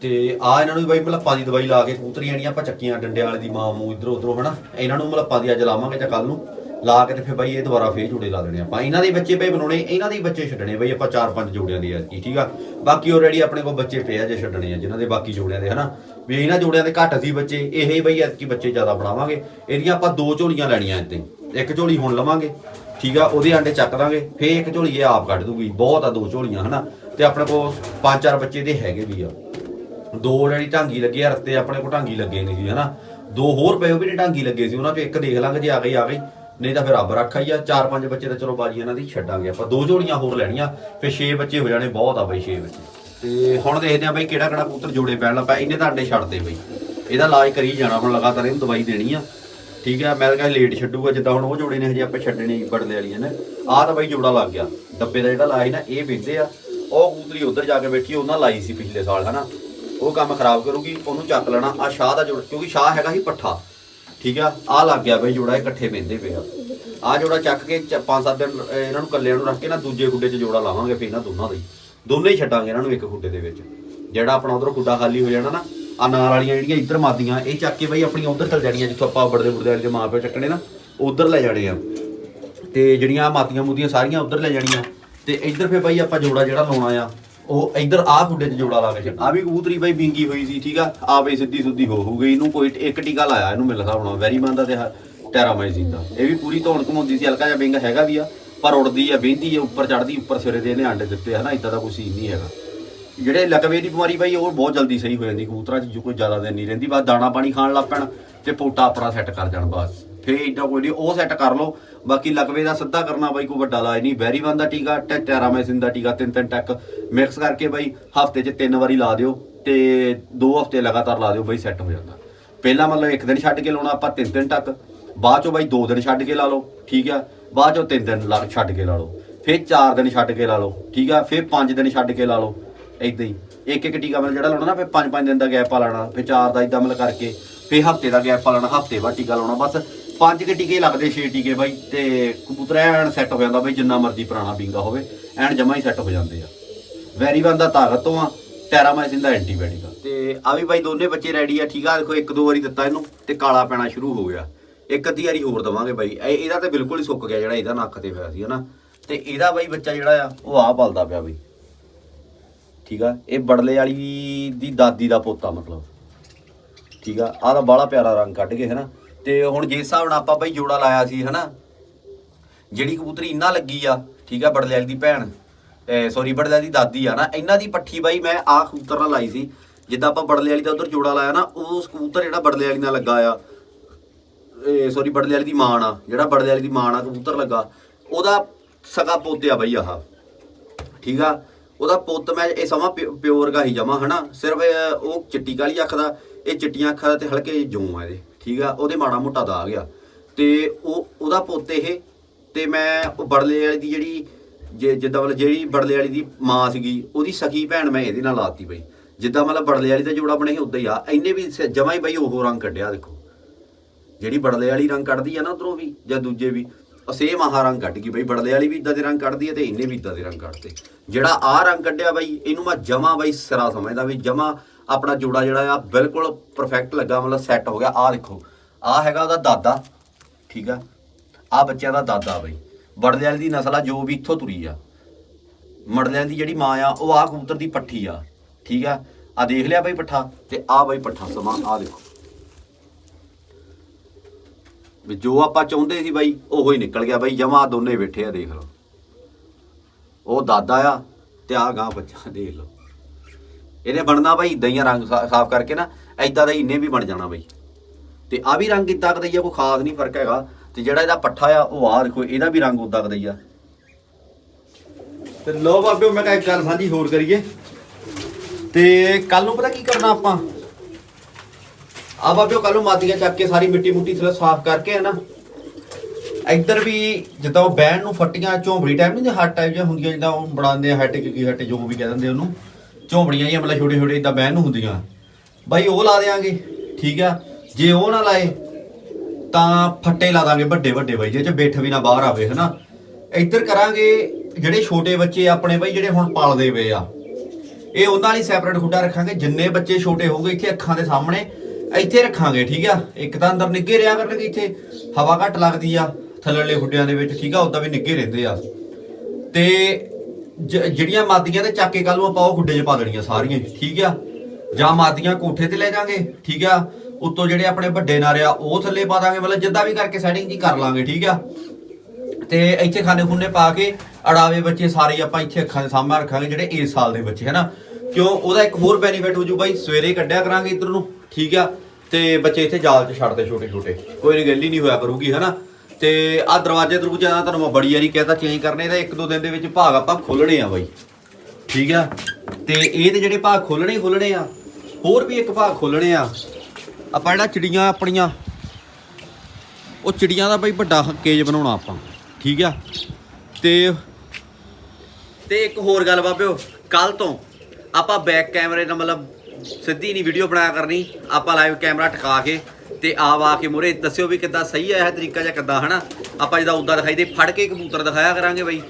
ਤੇ ਆ ਇਹਨਾਂ ਨੂੰ ਵੀ ਬਾਈ ਮਲੱਪਾਂ ਦੀ ਦਵਾਈ ਲਾ ਕੇ ਕੂਤਰੀਆਂ ਜਿਹੜੀਆਂ ਆਪਾਂ ਚੱਕੀਆਂ ਡੰਡੇ ਵਾਲੇ ਦੀ ਮਾਂ, ਮੂੰਹ ਇਧਰੋਂ ਉਧਰੋਂ, ਹਨਾ? ਇਹਨਾਂ ਨੂੰ ਮਲੱਪਾਂ ਦੀ ਅੱਜ ਲਾਵਾਂਗੇ ਜਾਂ ਕੱਲ ਨੂੰ। ਲਾ ਕੇ ਤੇ ਫਿਰ ਬਾਈ ਇਹ ਦੁਬਾਰਾ ਫੇਰ ਜੋੜੇ ਲਾ ਦੇਣੇ ਆਪਾਂ। ਇਹਨਾਂ ਦੇ ਬੱਚੇ ਬਈ ਬਣਾਉਣੇ, ਇਹਨਾਂ ਦੇ ਬੱਚੇ ਛੱਡਣੇ ਬਈ ਆਪਾਂ ਚਾਰ ਪੰਜ ਜੋੜਿਆਂ ਦੇ ਐਤਕੀ, ਠੀਕ ਆ? ਬਾਕੀ ਆਲਰੇਡੀ ਆਪਣੇ ਕੋਲ ਬੱਚੇ ਪਏ ਆ ਜੇ ਛੱਡਣੇ ਆ, ਜਿਨ੍ਹਾਂ ਦੇ ਬਾਕੀ ਜੋੜਿਆਂ ਦੇ, ਹਨਾ? ਵੀ ਇਹਨਾਂ ਜੋੜਿਆਂ ਦੇ ਘੱਟ ਸੀ ਬੱਚੇ, ਇਹ ਬਈ ਐਤਕੀ ਬੱਚੇ ਜ਼ਿਆਦਾ ਬਣਾਵਾਂਗੇ। ਇਹਦੀਆਂ ਆਪਾਂ ਦੋ ਝੋਲੀਆਂ ਲੈਣੀਆਂ ਇੱਥੇ। ਇੱਕ ਝੋਲੀ ਹੁਣ ਲਵਾਂਗੇ, ਠੀਕ ਆ, ਉਹਦੇ ਆਂਡੇ ਚੱਕ ਦਾਂਗੇ, ਫੇਰ ਇੱਕ ਝੋਲੀ ਇਹ ਆਪ ਕੱਢ ਦੂਗੀ, ਬਹੁਤ ਆ ਦੋ ਝੋਲੀਆਂ, ਹਨਾ? ਤੇ ਆਪਣੇ ਕੋਲ ਪੰਜ ਚਾਰ ਬੱਚੇ ਦੇ ਹੈਗੇ ਵੀ ਆ। ਦੋ ਜਿਹੜੀ ਢਾਂਗੀ ਲੱਗੇ ਆ ਰਸਤੇ ਆਪਣੇ ਕੋਲ ਢਾਂਗੀ ਲੱਗੇ ਨਹੀਂ ਸੀ ਹਨਾ? ਦੋ ਹੋਰ ਪਏ, ਉਹ ਵੀ ਨਹੀਂ ਢਾਂਗੀ ਲੱਗੇ ਸੀ, ਉਹਨਾਂ ਚੋਂ ਇੱਕ ਦੇਖ ਲਾਂਗੇ ਜੇ ਆ ਗਈ ਆ ਗਈ। ਨਹੀਂ ਤਾਂ ਫਿਰ ਰੱਬ ਰੱਖਾ ਹੀ ਆ, ਚਾਰ ਪੰਜ ਬੱਚੇ ਤਾਂ ਚਲੋ ਬਾਜੀ ਇਹਨਾਂ ਦੀ ਛੱਡਾਂਗੇ ਆਪਾਂ। ਦੋ ਜੋੜੀਆਂ ਹੋਰ ਲੈਣੀਆਂ, ਫਿਰ 6 ਬੱਚੇ ਹੋ ਜਾਣੇ ਬਹੁਤ ਆ ਬਈ 6 ਬੱਚੇ। ਤੇ ਹੁਣ ਦੇਖਦੇ ਆ ਬਈ ਕਿਹੜਾ ਕਿਹੜਾ ਪੁੱਤਰ ਜੋੜੇ ਪੈਣ ਲੱਗਾ ਇਹਨੇ ਤਾਂ ਅੰਡੇ ਛੱਡਦੇ ਬਈ। ਇਹਦਾ ਇਲਾਜ ਕਰੀ ਜਾਣਾ, ਹੁਣ ਲਗਾਤਾਰ ਇਹਨੂੰ ਦਵਾਈ ਦੇਣੀ ਆ। ਠੀਕ ਆ ਮੈਂ ਤਾਂ ਕਹਿੰਦਾ ਲੇਟ ਛੱਡੂਗਾ, ਜਿੱਦਾਂ ਹੁਣ ਉਹ ਜੋੜੇ ਨੇ ਹਜੇ ਆਪਾਂ ਛੱਡਣੇ ਹੀ ਬੜਲੇ ਵਾਲੀਆਂ ਨੇ। ਆਹ ਤਾਂ ਬਾਈ ਜੋੜਾ ਲੱਗ ਗਿਆ। ਡੱਬੇ ਦਾ ਜਿਹੜਾ ਲਾਇਆ ਸੀ ਨਾ, ਇਹ ਵੇਚਦੇ ਆ। ਉਹ ਕਬੂਤਰੀ ਉਧਰ ਜਾ ਕੇ ਬੈਠੀ, ਉਹਨਾਂ ਲਾਈ ਸੀ ਪਿਛਲੇ ਸਾਲ, ਹਨਾ। ਉਹ ਕੰਮ ਖਰਾਬ ਕਰੂਗੀ, ਉਹਨੂੰ ਚੱਕ ਲੈਣਾ। ਆ ਸ਼ਾਹ ਦਾ ਜੋੜਾ, ਕਿਉਂਕਿ ਸ਼ਾਹ ਹੈਗਾ ਸੀ ਪੱਠਾ। ਠੀਕ ਆ ਆ ਲੱਗ ਗਿਆ ਬਈ ਜੋੜਾ, ਇਹ ਇਕੱਠੇ ਪੈਂਦੇ ਪਏ ਆ। ਆ ਜੋੜਾ ਚੱਕ ਕੇ 5-7 ਦਿਨ ਇਹਨਾਂ ਨੂੰ ਕੱਲਿਆਂ ਨੂੰ ਰੱਖ ਕੇ ਨਾ ਦੂਜੇ ਗੁੱਡੇ 'ਚ ਜੋੜਾ ਲਾਵਾਂਗੇ ਫੇਰ ਇਹਨਾਂ ਦੋਨਾਂ ਦਾ ਹੀ। ਦੋਨੇ ਹੀ ਛੱਡਾਂਗੇ ਇਹਨਾਂ ਨੂੰ ਇੱਕ ਗੁੱਡੇ ਦੇ ਵਿੱਚ। ਜਿਹੜਾ ਆਪਣਾ ਉਧਰੋਂ ਗੁੱਡਾ ਖਾਲੀ ਹੋ ਜਾਣਾ ਨਾ ਆ ਨਾਲ ਵਾਲੀਆਂ ਜਿਹੜੀਆਂ ਇੱਧਰ ਮਾਦੀਆਂ, ਇਹ ਚੱਕ ਕੇ ਬਈ ਆਪਣੀਆਂ ਉਧਰ ਚਲ ਜਾਣੀਆਂ, ਜਿੱਥੋਂ ਆਪਾਂ ਬੜਦੇ ਬੁੜਦੇ ਵਾਲੇ ਦੇ ਮਾਂ ਪਿਓ ਚੱਕਣੇ ਨਾ, ਉਧਰ ਲੈ ਜਾਣੇ ਆ। ਤੇ ਜਿਹੜੀਆਂ ਮਾਤੀਆਂ ਮੁੱਦੀਆਂ ਸਾਰੀਆਂ ਉਧਰ ਲੈ ਜਾਣੀਆਂ। ਤੇ ਇੱਧਰ ਫੇ ਬਾਈ ਆਪਾਂ ਜੋੜਾ ਜਿਹੜਾ ਲਾਉਣਾ ਆ, ਉਹ ਇੱਧਰ ਆਹ ਗੁੱਡੇ 'ਚ ਜੋੜਾ ਲਾ ਕੇ ਆ ਵੀ ਕਬੂਤਰੀ ਬਾਈ ਬਿੰਗੀ ਹੋਈ ਸੀ, ਠੀਕ ਆ? ਆ ਬਈ ਸਿੱਧੀ ਸੁੱਧੀ ਹੋ ਹੋ ਗਈ ਇਹਨੂੰ ਕੋਈ ਇੱਕ ਟੀਕਾ ਲਾਇਆ ਇਹਨੂੰ ਮਿਲ ਹਿਸਾਬ ਨਾਲ, ਵੈਰੀ ਮੰਦਾ ਤੇ ਟੈਰਾਮਾਈਸਿਨ ਦਾ ਇਹ ਵੀ ਪੂਰੀ ਧੌਣ ਘਮਾਉਂਦੀ ਸੀ, ਹਲਕਾ ਜਿਹਾ ਬਿੰਗ ਹੈਗਾ ਵੀ ਆ, ਪਰ ਉੜਦੀ ਆ ਬਹਿੰਦੀ ਆ, ਉੱਪਰ ਚੜਦੀ ਉੱਪਰ ਸਿਰੇ ਦੇ ਇਹਨੇ ਅੰਡੇ ਦਿੱਤੇ ਹਨਾ? ਇਦਾਂ ਦਾ ਕੋਈ ਸੀਨ ਨਹੀਂ ਹੈਗਾ। ਜਿਹੜੇ ਲਕਵੇ ਦੀ ਬਿਮਾਰੀ ਬਾਈ ਉਹ ਬਹੁਤ ਜਲਦੀ ਸਹੀ ਹੋ ਜਾਂਦੀ, ਕਬੂਤਰਾਂ 'ਚ ਜੋ ਕੋਈ ਜ਼ਿਆਦਾ ਦਿਨ ਨਹੀਂ ਰਹਿੰਦੀ, ਬਸ ਦਾਣਾ ਪਾਣੀ ਖਾਣ ਲੱਗ ਪੈਣ ਤੇ ਪੋਟਾ ਆਪਣਾ ਸੈੱਟ ਕਰ ਜਾਣ ਬਸ। ਫੇਰ ਏਡਾ ਕੋਈ ਨਹੀਂ, ਉਹ ਸੈੱਟ ਕਰ ਲਓ। ਬਾਕੀ ਲਕਵੇ ਦਾ ਸਿੱਧਾ ਕਰਨਾ ਬਾਈ, ਕੋਈ ਵੱਡਾ ਇਲਾਜ ਨਹੀਂ। ਵੈਰੀਵਨ ਦਾ ਟੀਕਾ ਤੇ ਟੈਰਾਮਾਈਸਿਨ ਦਾ ਟੀਕਾ, ਤਿੰਨ ਤਿੰਨ ਟੱਕ ਮਿਕਸ ਕਰਕੇ ਬਾਈ, ਹਫ਼ਤੇ 'ਚ ਤਿੰਨ ਵਾਰੀ ਲਾ ਦਿਓ ਤੇ ਦੋ ਹਫ਼ਤੇ ਲਗਾਤਾਰ ਲਾ ਦਿਓ ਬਾਈ ਸੈੱਟ ਹੋ ਜਾਂਦਾ। ਪਹਿਲਾਂ ਮਤਲਬ ਇੱਕ ਦਿਨ ਛੱਡ ਕੇ ਲਾਉਣਾ, ਆਪਾਂ ਤਿੰਨ ਤਿੰਨ ਟੱਕ। ਬਾਅਦ ਚੋਂ ਬਾਈ, ਦੋ ਦਿਨ ਛੱਡ ਕੇ ਲਾ ਲਓ, ਠੀਕ ਆ? ਬਾਅਦ ਚੋਂ ਤਿੰਨ ਦਿਨ ਲਾ- ਛੱਡ ਕੇ ਲਾ ਲਓ। ਫਿਰ ਚਾਰ ਦਿਨ ਛੱਡ ਕੇ ਲਾ ਲਓ, ਠੀਕ ਆ? ਫਿਰ ਪੰਜ ਦਿਨ ਛੱਡ ਕੇ ਲਾ ਲਓ। ਏਦਾਂ ਹੀ। ਇੱਕ ਇੱਕ ਟੀਕਾ ਮਤਲਬ ਜਿਹੜਾ ਲਾਉਣਾ ਨਾ, ਫਿਰ ਪੰਜ ਪੰਜ ਦਿਨ ਦਾ ਗੈਪ ਪਾ ਲੈਣਾ, ਫਿਰ ਚਾਰ ਦਾ ਇਦਾਂ ਮਤਲਬ ਕਰਕੇ, ਫਿਰ ਹਫ਼ਤੇ ਦਾ ਗੈਪ ਪਾ ਲੈਣਾ, ਹਫ਼ਤੇ ਬਾਅਦ ਟੀਕਾ ਲਾਉਣਾ। ਬਸ ਪੰਜ ਕੇ ਟੀਕੇ ਲੱਗਦੇ, ਛੇ ਟੀਕੇ ਬਾਈ, ਤੇ ਕਬੂਤਰ ਐਨ ਸੈੱਟ ਹੋ ਜਾਂਦਾ ਬਈ, ਜਿੰਨਾ ਮਰਜ਼ੀ ਪੁਰਾਣਾ ਬਿੰਗਾ ਹੋਵੇ, ਐਨ ਜਮਾ ਹੀ ਸੈੱਟ ਹੋ ਜਾਂਦੇ ਆ। ਵੈਰੀਵਨ ਦਾ ਤਾਕਤ ਤੋਂ ਆ ਟੈਰਾਮਾਈਸਿਨ ਦਾ ਐਂਟੀਬਾਇਓਟਿਕ ਆ। ਤੇ ਆ ਵੀ ਬਾਈ, ਦੋਨੇ ਬੱਚੇ ਰੈਡੀ ਆ, ਠੀਕ ਆ, ਦੇਖੋ, ਇੱਕ ਦੋ ਵਾਰੀ ਦਿੱਤਾ ਇਹਨੂੰ, ਤੇ ਕਾਲਾ ਪੈਣਾ ਸ਼ੁਰੂ ਹੋ ਗਿਆ। ਇੱਕ ਅੱਧੀ ਵਾਰੀ ਹੋਰ ਦਵਾਂਗੇ ਬਾਈ। ਇਹ- ਇਹਦਾ ਤੇ ਬਿਲਕੁਲ ਹੀ ਸੁੱਕ ਗਿਆ ਜਿਹੜਾ ਇਹਦਾ ਨੱਕ ਤੇ ਹੋਇਆ ਸੀ, ਹਨਾ? ਤੇ ਇਹਦਾ ਬਾਈ ਬੱਚਾ ਜਿਹੜਾ ਆ, ਉਹ ਆ ਪਲਦਾ ਪਿਆ ਬਈ। ਠੀਕ ਆ? ਇਹ ਬੜਲੇ ਵਾਲੀ ਦੀ ਦਾਦੀ ਦਾ ਪੋਤਾ ਮਤਲਬ। ਠੀਕ ਆ? ਆਹ ਤਾਂ ਬਾਹਲਾ ਪਿਆਰਾ ਰੰਗ ਕੱਢ ਕੇ, ਹਨਾ? ਤੇ ਹੁਣ ਜਿਸ ਹਿਸਾਬ ਨਾਲ ਆਪਾਂ ਬਈ ਜੋੜਾ ਲਾਇਆ ਸੀ, ਹਨਾ? ਜਿਹੜੀ ਕਬੂਤਰੀ ਇੰਨਾ ਲੱਗੀ ਆ, ਠੀਕ ਆ, ਬੜਲੇ ਵਾਲੀ ਦੀ ਭੈਣ ਸੌਰੀ ਬੜਲੇ ਵਾਲੀ ਦੀ ਦਾਦੀ ਆ, ਨਾ? ਇਹਨਾਂ ਦੀ ਪੱਠੀ ਬਾਈ ਮੈਂ ਆਹ ਕਬੂਤਰ ਨਾਲ ਲਾਈ ਸੀ। ਜਿੱਦਾਂ ਆਪਾਂ ਬੜਲੇ ਵਾਲੀ ਦਾ ਉਧਰ ਜੋੜਾ ਲਾਇਆ ਨਾ, ਉਹ ਕਬੂਤਰ ਜਿਹੜਾ ਬੜਲੇ ਵਾਲੀ ਨਾਲ ਲੱਗਾ ਆ ਸੌਰੀ ਬੜਲੇ ਵਾਲੀ ਦੀ ਮਾਂ ਆ, ਜਿਹੜਾ ਬੜਲੇ ਵਾਲੀ ਦੀ ਮਾਂ ਆ ਕਬੂਤਰ ਲੱਗਾ, ਉਹਦਾ ਸਗਾ ਪੋਤਿਆ ਬਈ ਆਹ। ਠੀਕ ਆ? ਉਹਦਾ ਪੁੱਤ ਮੈਂ ਇਹ ਸਮਾਂ ਪਿਓ ਵਰਗਾ ਹੀ ਜਮਾ, ਹਨਾ? ਸਿਰਫ ਉਹ ਚਿੱਟੀ ਕਾਲੀ ਅੱਖ ਦਾ, ਇਹ ਚਿੱਟੀਆਂ ਅੱਖਾਂ ਦਾ ਤੇ ਹਲਕੇ ਜਿਹੇ ਜੂੰ ਆ ਇਹਦੇ, ਠੀਕ ਆ? ਉਹਦੇ ਮਾੜਾ ਮੋਟਾ ਦਾ ਆ। ਗਿਆ ਤੇ ਉਹ, ਉਹਦਾ ਪੁੱਤ ਇਹ, ਤੇ ਮੈਂ ਉਹ ਬੜਲੇ ਵਾਲੀ ਦੀ ਜਿਹੜੀ, ਜੇ, ਜਿੱਦਾਂ ਮਤਲਬ ਜਿਹੜੀ ਬੜਲੇ ਵਾਲੀ ਦੀ ਮਾਂ ਸੀਗੀ, ਉਹਦੀ ਸਖੀ ਭੈਣ ਮੈਂ ਇਹਦੇ ਨਾਲ ਲਾਤੀ ਬਈ। ਜਿੱਦਾਂ ਮਤਲਬ ਬੜਲੇ ਵਾਲੀ ਦਾ ਜੋੜਾ ਬਣਿਆ ਸੀ ਉਦਾਂ ਹੀ ਆ। ਇੰਨੇ ਵੀ ਸ- ਜਮਾਂ ਹੀ ਬਈ ਉਹ ਰੰਗ ਕੱਢਿਆ, ਦੇਖੋ। ਜਿਹੜੀ ਬੜਲੇ ਵਾਲੀ ਰੰਗ ਕੱਢਦੀ ਆ ਨਾ ਉਧਰੋਂ ਵੀ, ਜਾਂ ਦੂਜੇ ਵੀ ਸੇਮ ਆਹ ਰੰਗ ਕੱਢ ਗਈ ਬਈ, ਬੜਲੇ ਵਾਲੀ ਵੀ ਇਦਾਂ ਦੇ ਰੰਗ ਕੱਢਦੀ ਹੈ ਤੇ ਇਹਨੇ ਵੀ ਇਦਾਂ ਦੇ ਰੰਗ ਕੱਢਦੇ। ਜਿਹੜਾ ਆਹ ਰੰਗ ਕੱਢਿਆ ਬਈ, ਇਹਨੂੰ ਮੈਂ ਜਮਾ ਬਈ ਸਿਰਾ ਸਮਝਦਾ ਵੀ ਜਮਾ ਆਪਣਾ ਜੋੜਾ ਜਿਹੜਾ ਆ ਬਿਲਕੁਲ ਪਰਫੈਕਟ ਲੱਗਾ, ਮਤਲਬ ਸੈੱਟ ਹੋ ਗਿਆ। ਆਹ ਦੇਖੋ, ਆਹ ਹੈਗਾ ਉਹਦਾ ਦਾਦਾ, ਠੀਕ ਆ? ਆਹ ਬੱਚਿਆਂ ਦਾ ਦਾਦਾ ਬਈ। ਬੜਲੇ ਵਾਲੀ ਦੀ ਨਸਲ ਆ, ਜੋ ਵੀ ਇੱਥੋਂ ਤੁਰੀ ਆ। ਮੜਲਿਆਂ ਦੀ ਜਿਹੜੀ ਮਾਂ ਆ, ਉਹ ਆ ਕਬੂਤਰ ਦੀ ਪੱਠੀ ਆ, ਠੀਕ ਆ? ਆ ਦੇਖ ਲਿਆ ਬਈ ਪੱਠਾ, ਤੇ ਆ ਬਾਈ ਪੱਠਾ ਸਮਾਂ ਆ ਦੇਖੋ। ਵੀ ਜੋ ਆਪਾਂ ਚਾਹੁੰਦੇ ਸੀ ਬਾਈ, ਉਹੋ ਹੀ ਨਿਕਲ ਗਿਆ ਬਾਈ, ਜਮਾ ਦੋਨੇ ਬੈਠੇ ਆ, ਦੇਖ ਲਓ। ਉਹ ਦਾਦਾ ਆ ਤੇ ਆ ਗਾਂ ਬੱਚਾ, ਦੇਖ ਲਓ। ਇਹਨੇ ਬਣਨਾ ਬਾਈ ਇਦਾਂ ਹੀ ਰੰਗ ਸਾਫ਼ ਕਰਕੇ ਨਾ ਐਦਾਂ ਦਾ ਹੀ ਇਹਨੇ ਵੀ ਬਣ ਜਾਣਾ ਬਾਈ। ਤੇ ਆ ਵੀ ਰੰਗ ਇਦਾਂ ਦਾ ਆ ਕੋਈ ਖਾਸ ਨਹੀਂ ਫ਼ਰਕ ਹੈਗਾ। ਤੇ ਜਿਹੜਾ ਇਹਦਾ ਪੱਠਾ ਆ, ਉਹ ਆ ਦੇਖੋ, ਇਹਦਾ ਵੀ ਰੰਗ ਉਦਾਂ ਦਾ ਆ ਤੇ ਲੋ ਬਾਬੇ ਮੈਂ ਕਿਹਾ ਇੱਕ ਗੱਲ ਸਾਂਝੀ ਹੋਰ ਕਰੀਏ। ਤੇ ਕੱਲ ਨੂੰ ਪਤਾ ਕੀ ਕਰਨਾ ਆਪਾਂ? ਆ ਬਾਬਿਓ ਕੱਲ ਨੂੰ ਮਾਤੀਆਂ ਚੱਕ ਕੇ ਸਾਰੀ ਮਿੱਟੀ ਮੁੱਟੀ ਥਲੇ ਸਾਫ਼ ਕਰਕੇ ਹੈ ਨਾ ਇੱਧਰ ਵੀ ਜਿੱਦਾਂ ਉਹ ਬੈਣ ਨੂੰ ਫੱਟੀਆਂ ਝੋਂਬੜੀ ਟਾਈਪ ਨਹੀਂ ਹੱਟ ਟਾਈਪ ਜਿਹਾ ਹੁੰਦੀਆਂ ਜਿੱਦਾਂ ਉਹ ਬਣਾਉਂਦੇ ਆ ਹੱਟ ਕੀ ਹੱਟ ਜੋ ਵੀ ਕਹਿ ਦਿੰਦੇ ਉਹਨੂੰ। ਝੋਂਬੜੀਆਂ ਜਿਹੀਆਂ ਮਤਲਬ ਛੋਟੇ ਛੋਟੇ ਇਦਾਂ ਬੈਣ ਨੂੰ ਹੁੰਦੀਆਂ। ਬਾਈ ਉਹ ਲਾ ਦੇਾਂਗੇ ਠੀਕ ਆ? ਜੇ ਉਹ ਨਾ ਲਾਏ, ਤਾਂ ਫੱਟੇ ਲਾ ਦਾਂਗੇ ਵੱਡੇ ਵੱਡੇ ਬਾਈ ਜੇ ਚ ਬੈਠ ਵੀ ਨਾ ਬਾਹਰ ਆਵੇ, ਹਨਾ? ਇੱਧਰ ਕਰਾਂਗੇ ਜਿਹੜੇ ਛੋਟੇ ਬੱਚੇ ਆਪਣੇ ਬਾਈ, ਜਿਹੜੇ ਹੁਣ ਪਾਲਦੇ ਪਏ ਆ। ਇਹ ਉਹਨਾਂ ਲਈ ਸੈਪਰੇਟ ਖੁੱਡਾ ਰੱਖਾਂਗੇ, ਜਿੰਨੇ ਬੱਚੇ ਛੋਟੇ ਹੋਗੇ ਇੱਥੇ ਅੱਖਾਂ ਦੇ ਸਾਹਮਣੇ। ਇੱਥੇ ਰੱਖਾਂਗੇ, ਠੀਕ ਆ? ਇੱਕ ਤਾਂ ਅੰਦਰ ਨਿੱਗੇ ਰਿਆ ਕਰਨਗੇ ਇੱਥੇ ਹਵਾ ਘੱਟ ਲੱਗਦੀ ਆ ਥੱਲੜੇ ਗੁੱਡਿਆਂ ਦੇ ਵਿੱਚ, ਠੀਕ ਆ? ਉਦਾਂ ਵੀ ਨਿੱਗੇ ਰਹਿੰਦੇ ਆ। ਤੇ ਜ- ਜਿਹੜੀਆਂ ਮਾਦੀਆਂ ਤੇ ਚੱਕ ਕੇ ਕੱਲ ਨੂੰ ਆਪਾਂ ਉਹ ਗੁੱਡੇ 'ਚ ਪਾ ਦੇਣੀਆਂ ਸਾਰੀਆਂ, ਠੀਕ ਆ? ਜਾਂ ਮਾਦੀਆਂ ਕੋਠੇ ਤੇ ਲੈ ਜਾਾਂਗੇ, ਠੀਕ ਆ? ਉੱਤੋਂ ਜਿਹੜੇ ਆਪਣੇ ਵੱਡੇ ਨਾਰੇ ਆ, ਉਹ ਥੱਲੇ ਪਾ ਦਾਂਗੇ, ਮਤਲਬ ਜਿੱਦਾਂ ਵੀ ਕਰਕੇ ਸੈਟਿੰਗ ਜੀ ਕਰ ਲਾਂਗੇ, ਠੀਕ ਆ? ਤੇ ਇੱਥੇ ਖਾਣੇ ਖੁੰਨੇ ਪਾ ਕੇ ਅੜਾਵੇ ਬੱਚੇ ਸਾਰੇ ਆਪਾਂ ਇੱਥੇ ਅੱਖਾਂ ਦੇ ਸਾਹਮਣੇ ਰੱਖਾਂਗੇ, ਜਿਹੜੇ ਇਸ ਸਾਲ ਦੇ ਬੱਚੇ, ਹਨਾ? ਕਿਉਂ? ਉਹਦਾ ਇੱਕ ਹੋਰ ਬੈਨੀਫਿਟ ਹੋ ਜੂ ਬਾਈ, ਸਵੇਰੇ ਕੱਢਿਆ ਕਰਾਂਗੇ ਇੱਧਰ ਨੂੰ। ਠੀਕ ਆ? ਤੇ ਬੱਚੇ ਇੱਥੇ ਜਾਲ 'ਚ ਛੱਡਦੇ ਛੋਟੇ ਛੋਟੇ। ਕੋਈ ਨਹੀਂ ਗੱਲ ਹੀ ਨਹੀਂ ਹੋਇਆ ਕਰੂਗੀ, ਹਨਾ? ਤੇ ਆ ਦਰਵਾਜ਼ੇ ਦਰੂਜੇ ਦਾ ਤੁਹਾਨੂੰ ਮੈਂ ਬੜੀ ਵਾਰੀ ਕਹਿਤਾ, ਚੇਂਜ ਕਰਨੇ ਤਾਂ ਇੱਕ ਦੋ ਦਿਨ ਦੇ ਵਿੱਚ ਭਾਗ ਆਪਾਂ ਖੋਲਣੇ ਆ ਬਾਈ। ਠੀਕ ਆ? ਤੇ ਇਹ ਤੇ ਜਿਹੜੇ ਭਾਗ ਖੋਲਣੇ ਹੀ ਖੋਲਣੇ ਆ, ਹੋਰ ਵੀ ਇੱਕ ਭਾਗ ਖੋਲਣੇ ਆ। ਆਪਾਂ ਜਿਹੜਾ ਚਿੜੀਆਂ ਆਪਣੀਆਂ, ਉਹ ਚਿੜੀਆਂ ਦਾ ਬਈ ਵੱਡਾ ਕੇਜ ਬਣਾਉਣਾ ਆਪਾਂ, ਠੀਕ ਆ? ਤੇ ਤੇ ਇੱਕ ਹੋਰ ਗੱਲ ਬਾਬਿਓ ਕੱਲ ਤੋਂ ਆਪਾਂ ਬੈਕ ਕੈਮਰੇ ਨਾਲ ਮਤਲਬ ਸਿੱਧੀ ਨਹੀਂ ਵੀਡੀਓ ਬਣਾਇਆ ਕਰਨੀ। ਆਪਾਂ ਲਾਈਵ ਕੈਮਰਾ ਟਿਕਾ ਕੇ ਤੇ ਆਪ ਆ ਕੇ ਮੂਹਰੇ ਦੱਸਿਓ ਵੀ ਕਿੱਦਾਂ ਸਹੀ ਹੈ ਇਹ ਤਰੀਕਾ ਜਾਂ ਕਿੱਦਾਂ, ਹਨਾ? ਆਪਾਂ ਜਿਹਦਾ ਉਦਾਂ ਦਿਖਾਈ ਦੇ, ਫੜ ਕੇ ਕਬੂਤਰ ਦਿਖਾਇਆ ਕਰਾਂਗੇ ਬਈ।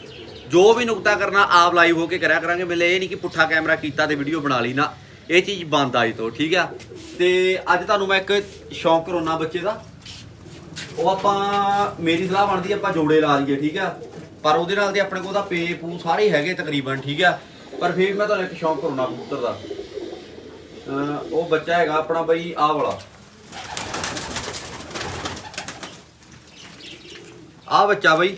ਜੋ ਵੀ ਨੁਕਤਾ ਕਰਨਾ, ਆਪ ਲਾਈਵ ਹੋ ਕੇ ਕਰਿਆ ਕਰਾਂਗੇ। ਮਿਲੇ ਇਹ ਨਹੀਂ ਕਿ ਪੁੱਠਾ ਕੈਮਰਾ ਕੀਤਾ ਤੇ ਵੀਡੀਓ ਬਣਾ ਲਈ ਨਾ। ਇਹ ਚੀਜ਼ ਬੰਦ ਆਈ ਤੋਂ ਠੀਕ ਆ? ਤੇ ਅੱਜ ਤੁਹਾਨੂੰ ਮੈਂ ਇੱਕ ਸ਼ੌਂਕ ਕਰੋਨਾ ਬੱਚੇ ਦਾ। ਉਹ ਆਪਾਂ, ਮੇਰੀ ਸਲਾਹ ਬਣਦੀ ਆਪਾਂ ਜੋੜੇ ਲਾ ਲਈਏ, ਠੀਕ ਆ? ਪਰ ਉਹਦੇ ਨਾਲ ਦੇ ਆਪਣੇ ਕੋਲ ਤਾਂ ਪੇ ਪੂ ਸਾਰੇ ਹੈਗੇ ਤਕਰੀਬਨ, ਠੀਕ ਆ? ਪਰ ਫਿਰ ਮੈਂ ਤੁਹਾਨੂੰ ਇੱਕ ਸ਼ੌਂਕ ਕਰਾਉਣਾ ਕਬੂਤਰ ਦਾ। ਉਹ ਬੱਚਾ ਹੈਗਾ ਆਪਣਾ ਬਈ ਆਹ ਵਾਲਾ। ਆਹ ਬੱਚਾ ਬਈ।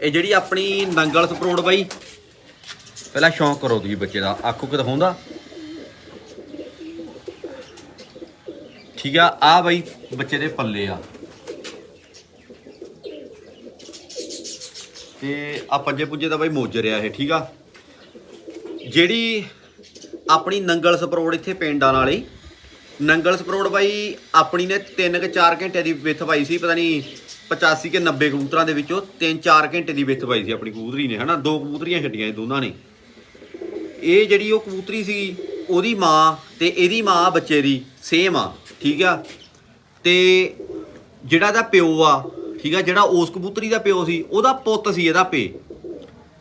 ਇਹ ਜਿਹੜੀ ਆਪਣੀ ਨੰਗਲ ਸਪਰੋੜ ਬਾਈ। ਪਹਿਲਾਂ ਸ਼ੌਂਕ ਕਰੋ ਤੁਸੀਂ ਬੱਚੇ ਦਾ, ਆਖੋ ਕਿ ਦਿਖਾਉਂਦਾ। ਠੀਕ ਆ ਆ ਬਾਈ ਬੱਚੇ ਦੇ ਪੱਲੇ ਆ। ਤੇ ਆ ਪੰਜੇ ਪੁੱਜੇ ਦਾ ਬਾਈ ਮੋਜਰ ਆ ਇਹ, ਠੀਕ ਆ। ਜਿਹੜੀ ਆਪਣੀ ਨੰਗਲ ਸਪਰੋੜ ਇੱਥੇ ਪਿੰਡਾਂ ਨਾਲੇ ਨੰਗਲ ਸਪਰੋੜ ਬਾਈ ਆਪਣੀ ਨੇ 3 ਕਿ 4 ਘੰਟੇ ਦੀ ਵਿੱਥ ਪਾਈ ਸੀ ਪਤਾ ਨਹੀਂ 85 ਕਿ 90 ਕਬੂਤਰਾਂ ਦੇ ਵਿੱਚੋਂ 3-4 ਘੰਟੇ ਦੀ ਵਿੱਥ ਪਾਈ ਸੀ ਆਪਣੀ ਕਬੂਤਰੀ ਨੇ ਹਨਾ? ਦੋ ਕਬੂਤਰੀਆਂ ਛੱਡੀਆਂ ਇਹ ਦੋਨਾਂ ਨੇ। ਇਹ ਜਿਹੜੀ ਉਹ ਕਬੂਤਰੀ ਸੀ ਉਹਦੀ ਮਾਂ ਤੇ ਇਹਦੀ ਮਾਂ ਬੱਚੇ ਦੀ ਸੇਮ ਆ ਠੀਕ ਆ? ਤੇ ਜਿਹੜਾ ਦਾ ਪਿਓ ਆ ਠੀਕ ਆ? ਜਿਹੜਾ ਉਸ ਕਬੂਤਰੀ ਦਾ ਪਿਓ ਸੀ ਉਹਦਾ ਪੁੱਤ ਸੀ ਇਹਦਾ ਪੇ।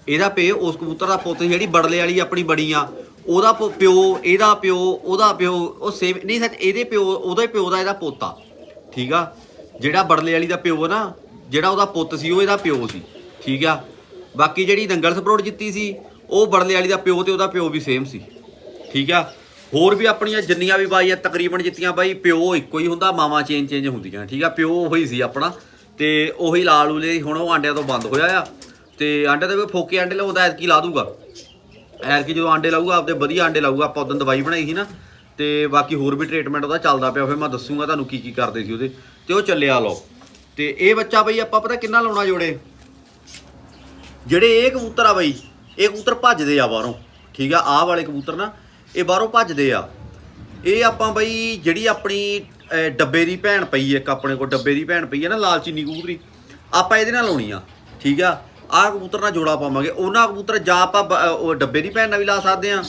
ਇਹਦਾ ਪੇ ਉਸ ਕਬੂਤਰ ਦਾ ਪੁੱਤ ਸੀ, ਜਿਹੜੀ ਬੜਲੇ ਵਾਲੀ ਆਪਣੀ ਬੜੀ ਆ। ਉਹਦਾ ਪ- ਪਿਓ, ਇਹਦਾ ਪਿਓ, ਉਹਦਾ ਪਿਓ, ਉਹ ਸੇਮ ਨਹੀਂ ਸੱਚ, ਇਹਦੇ ਪਿਓ, ਉਹਦੇ ਪਿਓ ਦਾ ਇਹਦਾ ਪੋਤਾ, ਠੀਕ ਆ? ਜਿਹੜਾ ਬੜਲੇ ਵਾਲੀ ਦਾ ਪਿਓ ਆ ਨਾ, ਜਿਹੜਾ ਉਹਦਾ ਪੁੱਤ ਸੀ, ਉਹ ਇਹਦਾ ਪਿਓ ਸੀ, ਠੀਕ ਆ? ਬਾਕੀ ਜਿਹੜੀ ਦੰਗਲ ਸਪਰੋਟ ਜਿੱਤੀ ਸੀ, ਉਹ ਬੜਲੇ ਵਾਲੀ ਦਾ ਪਿਓ ਤੇ ਉਹਦਾ ਪਿਓ ਵੀ ਸੇਮ ਸੀ, ਠੀਕ ਆ? ਹੋਰ ਵੀ ਆਪਣੀਆਂ ਜਿੰਨੀਆਂ ਵੀ ਬਾਈ ਆ, ਤਕਰੀਬਨ ਜਿੱਤੀਆਂ ਬਾਈ, ਪਿਓ ਇੱਕੋ ਹੀ ਹੁੰਦਾ, ਮਾਵਾਂ ਚੇਂਜ ਚੇਂਜ ਹੁੰਦੀਆਂ, ਠੀਕ ਆ? ਪਿਓ ਉਹੀ ਸੀ ਆਪਣਾ, ਤੇ ਉਹੀ ਲਾਲ ਉਲੇ ਹੁਣ ਉਹ ਆਂਡਿਆਂ ਤੋਂ ਬੰਦ ਹੋਇਆ ਆ, ਤੇ ਆਂਡੇ ਦੇ ਵੀ ਫੋਕੇ ਆਂਡੇ ਲਾਉਂਦਾ ਐਤਕੀ ਲਾ ਦੂਗਾ। ਐਤਕੀ ਜਦੋਂ ਆਂਡੇ ਲਾਊਗਾ, ਆਪਦੇ ਵਧੀਆ ਆਂਡੇ ਲਾਊਗਾ, ਆਪਾਂ ਉਦੋਂ ਦਵਾਈ ਬਣਾਈ ਸੀ ਨਾ, ਤੇ ਬਾਕੀ ਹੋਰ ਵੀ ਟ੍ਰੀਟਮੈਂਟ ਉਹਦਾ ਚੱਲਦਾ ਪਿਆ, ਫਿਰ ਮੈਂ ਦੱਸੂਗਾ ਤੁਹਾਨੂੰ ਕੀ ਕੀ ਕਰਦੇ ਸੀ ਉਹਦੇ। ਤੇ ਉਹ ਚੱਲਿਆ, ਲਓ। ਤੇ ਇਹ ਬੱਚਾ ਬਈ, ਆਪਾਂ ਪਤਾ ਕਿੰਨਾ ਲਾਉਣਾ ਜੋੜੇ? ਜਿਹੜੇ ਇਹ ਕਬੂਤਰ ਆ ਬਈ, ਇਹ ਕਬੂਤਰ ਭੱਜਦੇ ਆ ਬਾਹਰੋਂ, ਠੀਕ ਆ? ਆਹ ਵਾਲੇ ਕਬੂਤਰ ਨਾ, ਇਹ ਬਾਹਰੋਂ ਭੱਜਦੇ ਆ। ਇਹ ਆਪਾਂ ਬਈ, ਜਿਹੜੀ ਆਪਣੀ ਡੱਬੇ ਦੀ ਭੈਣ ਪਈ ਇੱਕ ਆਪਣੇ ਕੋਲ ਡੱਬੇ ਦੀ ਭੈਣ ਪਈ ਹੈ ਨਾ, ਲਾਲ ਚੀਨੀ ਕਬੂਤਰੀ, ਆਪਾਂ ਇਹਦੇ ਨਾਲ ਲਾਉਣੀ ਆ, ਠੀਕ ਆ? ਆਹ ਕਬੂਤਰ ਨਾਲ ਜੋੜਾ ਪਾਵਾਂਗੇ। ਉਹਨਾਂ ਕਬੂਤਰ ਜਾਂ ਆਪਾਂ ਬ- ਉਹ ਡੱਬੇ ਦੀ ਭੈਣ ਨਾਲ ਵੀ ਲਾ ਸਕਦੇ ਆ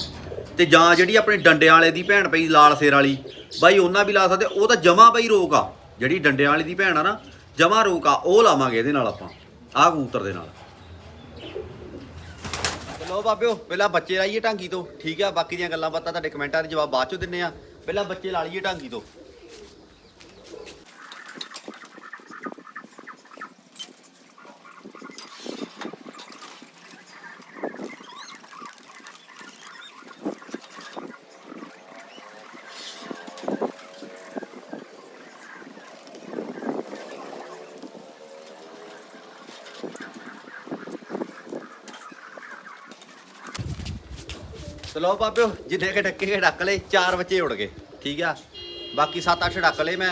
ਤੇ ਜਾਂ ਜਿਹੜੀ ਆਪਣੇ ਡੰਡਿਆਂ ਵਾਲੇ ਦੀ ਭੈਣ ਪਈ ਲਾਲ ਸੇਰ ਵਾਲੀ। ਬਾਈ ਉਹਨਾਂ ਵੀ ਲਾ ਸਕਦੇ ਉਹ ਤਾਂ ਜਮਾ ਬਈ ਰੋਕ ਆ। ਜਿਹੜੀ ਡੰਡਿਆਂ ਵਾਲੀ ਦੀ ਭੈਣ ਆ ਨਾ, ਜਮਾ ਰੋਕ ਆ। ਉਹ ਲਾਵਾਂਗੇ ਇਹਦੇ ਨਾਲ ਆਪਾਂ, ਆਹ ਕਬੂਤਰ ਦੇ ਨਾਲ। ਲੋ ਬਾਬਿਓ, ਪਹਿਲਾਂ ਬੱਚੇ ਲਾਈਏ ਢਾਂਗੀ ਤੋਂ। ਠੀਕ ਆ? ਬਾਕੀ ਦੀਆਂ ਗੱਲਾਂ ਬਾਤਾਂ ਤੁਹਾਡੇ ਕਮੈਂਟਾਂ ਦੇ ਜਵਾਬ ਬਾਅਦ ਚੋਂ ਦਿੰਨੇ ਆ। ਪਹਿਲਾਂ ਬੱਚੇ ਲਾ ਲਈਏ ਢਾਂਗੀ ਤੋਂ। ਤੇ ਲਓ ਬਾਬਿਓ, ਜਿੰਨੇ ਕੇ ਡੱਕੇ ਕੇ ਡੱਕ ਲਏ, ਚਾਰ ਬੱਚੇ ਉੜ ਗਏ, ਠੀਕ ਆ? ਬਾਕੀ 7-8 ਡੱਕ ਲਏ ਮੈਂ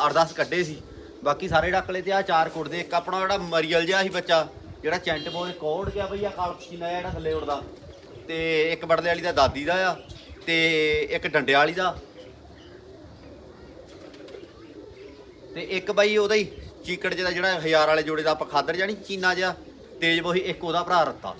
8-10 ਕੱਢੇ ਸੀ। ਬਾਕੀ ਸਾਰੇ ਡੱਕ ਲਏ ਤੇ ਆ ਚਾਰ ਕੁੜਦੇ ਇੱਕ ਆਪਣਾ ਜਿਹੜਾ ਮਰੀਅਲ ਜਿਹਾ ਸੀ ਬੱਚਾ, ਜਿਹੜਾ ਚੈਂਟ ਬੋਲ ਕੋੜ ਗਿਆ ਬਈ ਆ ਕਾਲਪੀਨਾ ਜਿਹੜਾ ਥੱਲੇ ਉੜਦਾ ਤੇ ਇੱਕ ਬੜਲੇ ਵਾਲੀ ਦਾ ਦਾਦੀ ਦਾ ਆ, ਤੇ ਇੱਕ ਡੰਡੇ ਵਾਲੀ ਦਾ। ਤੇ ਇੱਕ ਬਾਈ ਉਹਦਾ ਹੀ ਚੀਕੜ ਜਿਹਦਾ ਜਿਹੜਾ ਹਜ਼ਾਰ ਵਾਲੇ ਜੋੜੇ ਦਾ ਆਪਾਂ ਖਾਦਰ ਜਾਣੀ ਚੀਨਾ ਜਿਹਾ, ਤੇਜ ਬੋਹੀ, ਇੱਕ ਉਹਦਾ ਭਰਾ ਰੱਤਾ।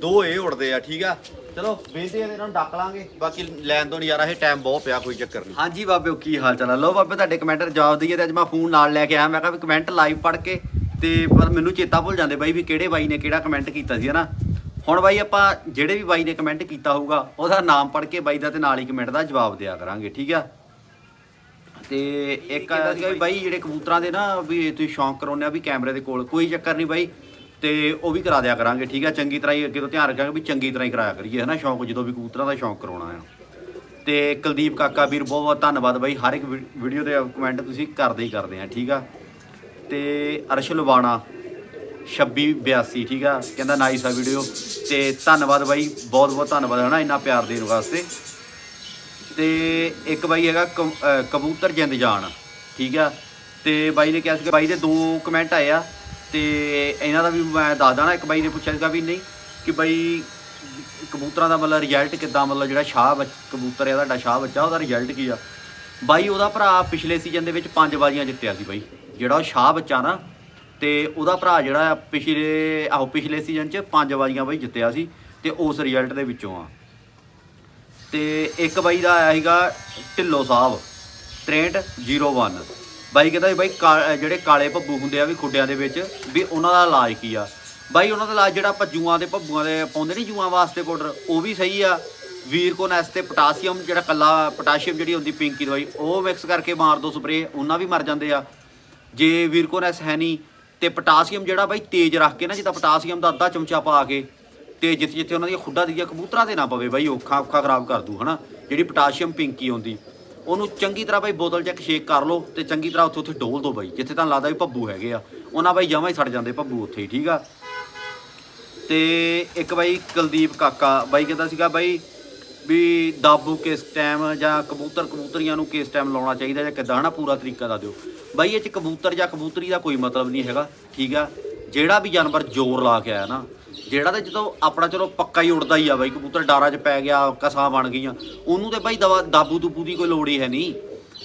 ਦੋ ਇਹ ਉੜਦੇ ਆ, ਠੀਕ ਆ? ਚਲੋ ਵੇਚਦੇ ਆ ਤੇ ਇਹਨਾਂ ਨੂੰ ਡੱਕ ਲਾਂਗੇ। ਬਾਕੀ ਲੈਣ ਤੋਂ ਨਜ਼ਾਰਾ ਇਹ ਟਾਈਮ ਬਹੁਤ ਪਿਆ ਕੋਈ ਚੱਕਰ ਨਹੀਂ। ਹਾਂਜੀ ਬਾਬਿਓ ਕੀ ਹਾਲ ਚਾਲ ਆ? ਲੋ ਬਾਬੇ ਤੁਹਾਡੇ ਕਮੈਂਟ ਜਵਾਬ ਦਈਏ ਤੇ ਅੱਜ ਮੈਂ ਫੋਨ ਨਾਲ ਲੈ ਕੇ ਆਇਆ। ਮੈਂ ਕਿਹਾ ਵੀ ਕਮੈਂਟ ਲਾਈਵ ਪੜ੍ਹ ਕੇ ਤੇ ਪਰ ਮੈਨੂੰ ਚੇਤਾ ਭੁੱਲ ਜਾਂਦੇ ਬਾਈ ਵੀ ਕਿਹੜੇ ਬਾਈ ਨੇ ਕਿਹੜਾ ਕਮੈਂਟ ਕੀਤਾ ਸੀ ਹਨਾ? ਹੁਣ ਬਾਈ ਆਪਾਂ ਜਿਹੜੇ ਵੀ ਬਾਈ ਨੇ ਕਮੈਂਟ ਕੀਤਾ ਹੋਊਗਾ ਉਹਦਾ ਨਾਮ ਪੜ੍ਹ ਕੇ ਬਾਈ ਦਾ ਤੇ ਨਾਲ ਹੀ ਕਮੈਂਟ ਦਾ ਜਵਾਬ ਦਿਆ ਕਰਾਂਗੇ ਠੀਕ ਆ? ਤੇ ਇੱਕ ਆਇਆ ਸੀਗਾ ਵੀ ਬਾਈ ਜਿਹੜੇ ਕਬੂਤਰਾਂ ਦੇ ਨਾ ਵੀ ਤੁਸੀਂ ਸ਼ੌਂਕ ਕਰਾਉਂਦੇ ਆ ਵੀ ਕੈਮਰੇ ਦੇ ਕੋਲ ਕੋਈ ਚੱਕਰ ਨਹੀਂ ਬਾਈ। ਤੇ ਉਹ ਵੀ ਕਰਾ ਦਿਆ ਕਰਾਂਗੇ, ਠੀਕ ਆ ਚੰਗੀ ਤਰ੍ਹਾਂ ਹੀ ਅੱਗੇ ਤੋਂ ਧਿਆਨ ਰੱਖਾਂਗੇ ਵੀ ਚੰਗੀ ਤਰ੍ਹਾਂ ਹੀ ਕਰਾਇਆ ਕਰੀਏ ਹਨਾ ਸ਼ੌਂਕ ਜਦੋਂ ਵੀ ਕਬੂਤਰਾਂ ਦਾ ਸ਼ੌਂਕ ਕਰਾਉਣਾ ਆ। ਤੇ ਕੁਲਦੀਪ ਕਾਕਾ ਵੀਰ, ਬਹੁਤ ਬਹੁਤ ਧੰਨਵਾਦ ਬਾਈ। ਹਰ ਇੱਕ ਵੀ- ਵੀਡੀਓ 'ਤੇ ਕਮੈਂਟ ਤੁਸੀਂ ਕਰਦੇ ਹੀ ਕਰਦੇ ਆ, ਠੀਕ ਆ? ਤੇ ਅਰਸ਼ ਲਵਾਣਾ 2682 ਠੀਕ ਆ? ਕਹਿੰਦਾ ਨਾਈਸ ਆ ਵੀਡੀਓ। ਤੇ ਧੰਨਵਾਦ ਬਾਈ, ਬਹੁਤ ਬਹੁਤ ਧੰਨਵਾਦ ਹਨਾ ਇੰਨਾ ਪਿਆਰ ਦੇਣ ਵਾਸਤੇ। ਤੇ ਇੱਕ ਬਾਈ ਹੈਗਾ ਕਬੂਤਰ ਜਿੰਦ ਜਾਨ, ਠੀਕ ਆ? ਤੇ ਬਾਈ ਨੇ ਕਿਹਾ ਸੀ ਬਾਈ ਦੇ ਦੋ ਕਮੈਂਟ ਆਏ ਆ। ਤੇ ਇਹਨਾਂ ਦਾ ਵੀ ਮੈਂ ਦੱਸ ਦਾਂ ਇੱਕ ਬਾਈ ਨੇ ਪੁੱਛਿਆ ਸੀਗਾ ਵੀ ਨਹੀਂ, ਕਿ ਬਾਈ ਕਬੂਤਰਾਂ ਦਾ ਮਤਲਬ ਰਿਜ਼ਲਟ ਕਿੱਦਾਂ, ਮਤਲਬ ਜਿਹੜਾ ਸ਼ਾਹ ਬੱਚ- ਕਬੂਤਰ ਹੈ ਤੁਹਾਡਾ ਸ਼ਾਹ ਬੱਚਾ, ਉਹਦਾ ਰਿਜ਼ਲਟ ਕੀ ਆ? ਬਾਈ ਉਹਦਾ ਭਰਾ ਪਿਛਲੇ ਸੀਜ਼ਨ ਦੇ ਵਿੱਚ ਪੰਜ ਬਾਜ਼ੀਆਂ ਜਿੱਤਿਆ ਸੀ ਬਾਈ, ਜਿਹੜਾ ਉਹ ਸ਼ਾਹ ਬੱਚਾ ਨਾ, ਤੇ ਉਹਦਾ ਭਰਾ ਜਿਹੜਾ ਆ ਪਿਛਲੇ, ਆਹੋ ਪਿਛਲੇ ਸੀਜ਼ਨ 'ਚ ਪੰਜ ਬਾਜ਼ੀਆਂ ਬਾਈ ਜਿੱਤਿਆ ਸੀ, ਤੇ ਉਸ ਰਿਜ਼ਲਟ ਦੇ ਵਿੱਚੋਂ ਆ। ਤੇ ਇੱਕ ਬਾਈ ਦਾ ਆਇਆ ਸੀਗਾ ਢਿੱਲੋ ਸਾਹਿਬ 6301 ਬਾਈ ਕਹਿੰਦਾ ਵੀ ਬਾਈ ਕਾ- ਜਿਹੜੇ ਕਾਲੇ ਭੱਬੂ ਹੁੰਦੇ ਆ ਵੀ ਖੁੱਡਿਆਂ ਦੇ ਵਿੱਚ, ਵੀ ਉਹਨਾਂ ਦਾ ਇਲਾਜ ਕੀ ਆ? ਬਾਈ ਉਹਨਾਂ ਦਾ ਇਲਾਜ ਜਿਹੜਾ ਆਪਾਂ ਜੂਆਂ ਦੇ ਭੱਬੂਆਂ ਦੇ ਪਾਉਂਦੇ ਨਹੀਂ, ਜੂਆਂ ਵਾਸਤੇ ਪਾਊਡਰ, ਉਹ ਵੀ ਸਹੀ ਆ। ਵੀਰਕੋਨੈਸ ਤੇ ਪੋਟਾਸੀਅਮ ਜਿਹੜਾ ਕੱਲਾ ਪੋਟਾਸ਼ੀਅਮ ਜਿਹੜੀ ਹੁੰਦੀ ਪਿੰਕੀ ਦਵਾਈ, ਉਹ ਮਿਕਸ ਕਰਕੇ ਮਾਰ ਦੋ ਸਪਰੇ ਉਹਨਾਂ ਵੀ ਮਰ ਜਾਂਦੇ ਆ। ਜੇ ਵੀਰਕੋਨੈਸ ਹੈ ਨਹੀਂ, ਤੇ ਪੋਟਾਸੀਅਮ ਜਿਹੜਾ ਬਾਈ ਤੇਜ਼ ਰੱਖ ਕੇ ਨਾ, ਜਿੱਦਾਂ ਪੋਟਾਸੀਅਮ ਦਾ ਅੱਧਾ ਚਮਚਾ ਪਾ ਕੇ, ਤੇ ਜਿੱਥੇ ਜਿੱਥੇ ਉਹਨਾਂ ਦੀਆਂ ਖੁੱਡਾਂ ਦੀਆਂ ਕਬੂਤਰਾਂ ਤੇ ਨਾ ਪਵੇ ਬਾਈ ਔਖਾ ਔਖਾ ਖਰਾਬ ਕਰ ਦੂ, ਹਨਾ? ਜਿਹੜੀ ਪੋਟਾਸ਼ੀਅਮ ਪਿੰਕੀ ਹੁੰਦੀ ਉਹਨੂੰ ਚੰਗੀ ਤਰ੍ਹਾਂ ਬਾਈ ਬੋਤਲ 'ਚ ਇੱਕ ਸ਼ੇਕ ਕਰ ਲਓ ਤੇ ਚੰਗੀ ਤਰ੍ਹਾਂ ਉੱਥੇ ਉੱਥੇ ਡੋਲ ਦਿਓ ਬਾਈ ਜਿੱਥੇ ਤੁਹਾਨੂੰ ਲੱਗਦਾ ਵੀ ਭੱਬੂ ਹੈਗੇ ਆ। ਉਹਨਾਂ ਬਾਈ ਜਮਾਂ ਹੀ ਸੜ ਜਾਂਦੇ ਭੱਬੂ ਉੱਥੇ ਹੀ ਠੀਕ ਆ? ਤੇ ਇੱਕ ਬਾਈ ਕੁਲਦੀਪ ਕਾਕਾ, ਬਾਈ ਕਹਿੰਦਾ ਸੀਗਾ ਬਾਈ ਵੀ ਦਾਬੂ ਕਿਸ ਟਾਈਮ ਜਾਂ ਕਬੂਤਰ ਕਬੂਤਰੀਆਂ ਨੂੰ ਕਿਸ ਟਾਈਮ ਲਾਉਣਾ ਚਾਹੀਦਾ ਜਾਂ ਕਿੱਦਾਂ, ਹਨਾ, ਪੂਰਾ ਤਰੀਕਾ ਦਾ ਦਿਓ। ਬਾਈ ਇਹ ਚ ਕਬੂਤਰ ਜਾਂ ਕਬੂਤਰੀ ਦਾ ਕੋਈ ਮਤਲਬ ਨਹੀਂ ਹੈਗਾ, ਠੀਕ ਆ? ਜਿਹੜਾ ਵੀ ਜਾਨਵਰ ਜ਼ੋਰ ਲਾ ਕੇ ਆਇਆ ਨਾ ਜਿਹੜਾ ਤਾਂ ਜਦੋਂ ਆਪਣਾ ਚਲੋ ਪੱਕਾ ਹੀ ਉੜਦਾ ਹੀ ਆ ਬਾਈ, ਕਬੂਤਰ ਡਾਰਾਂ 'ਚ ਪੈ ਗਿਆ, ਕਸਾਂ ਬਣ ਗਈਆਂ। ਉਹਨੂੰ ਤੇ ਬਾਈ ਦਵਾ ਦਾਬੂ ਦੂਬੂ ਦੀ ਕੋਈ ਲੋੜ ਹੀ ਹੈ ਨਹੀਂ।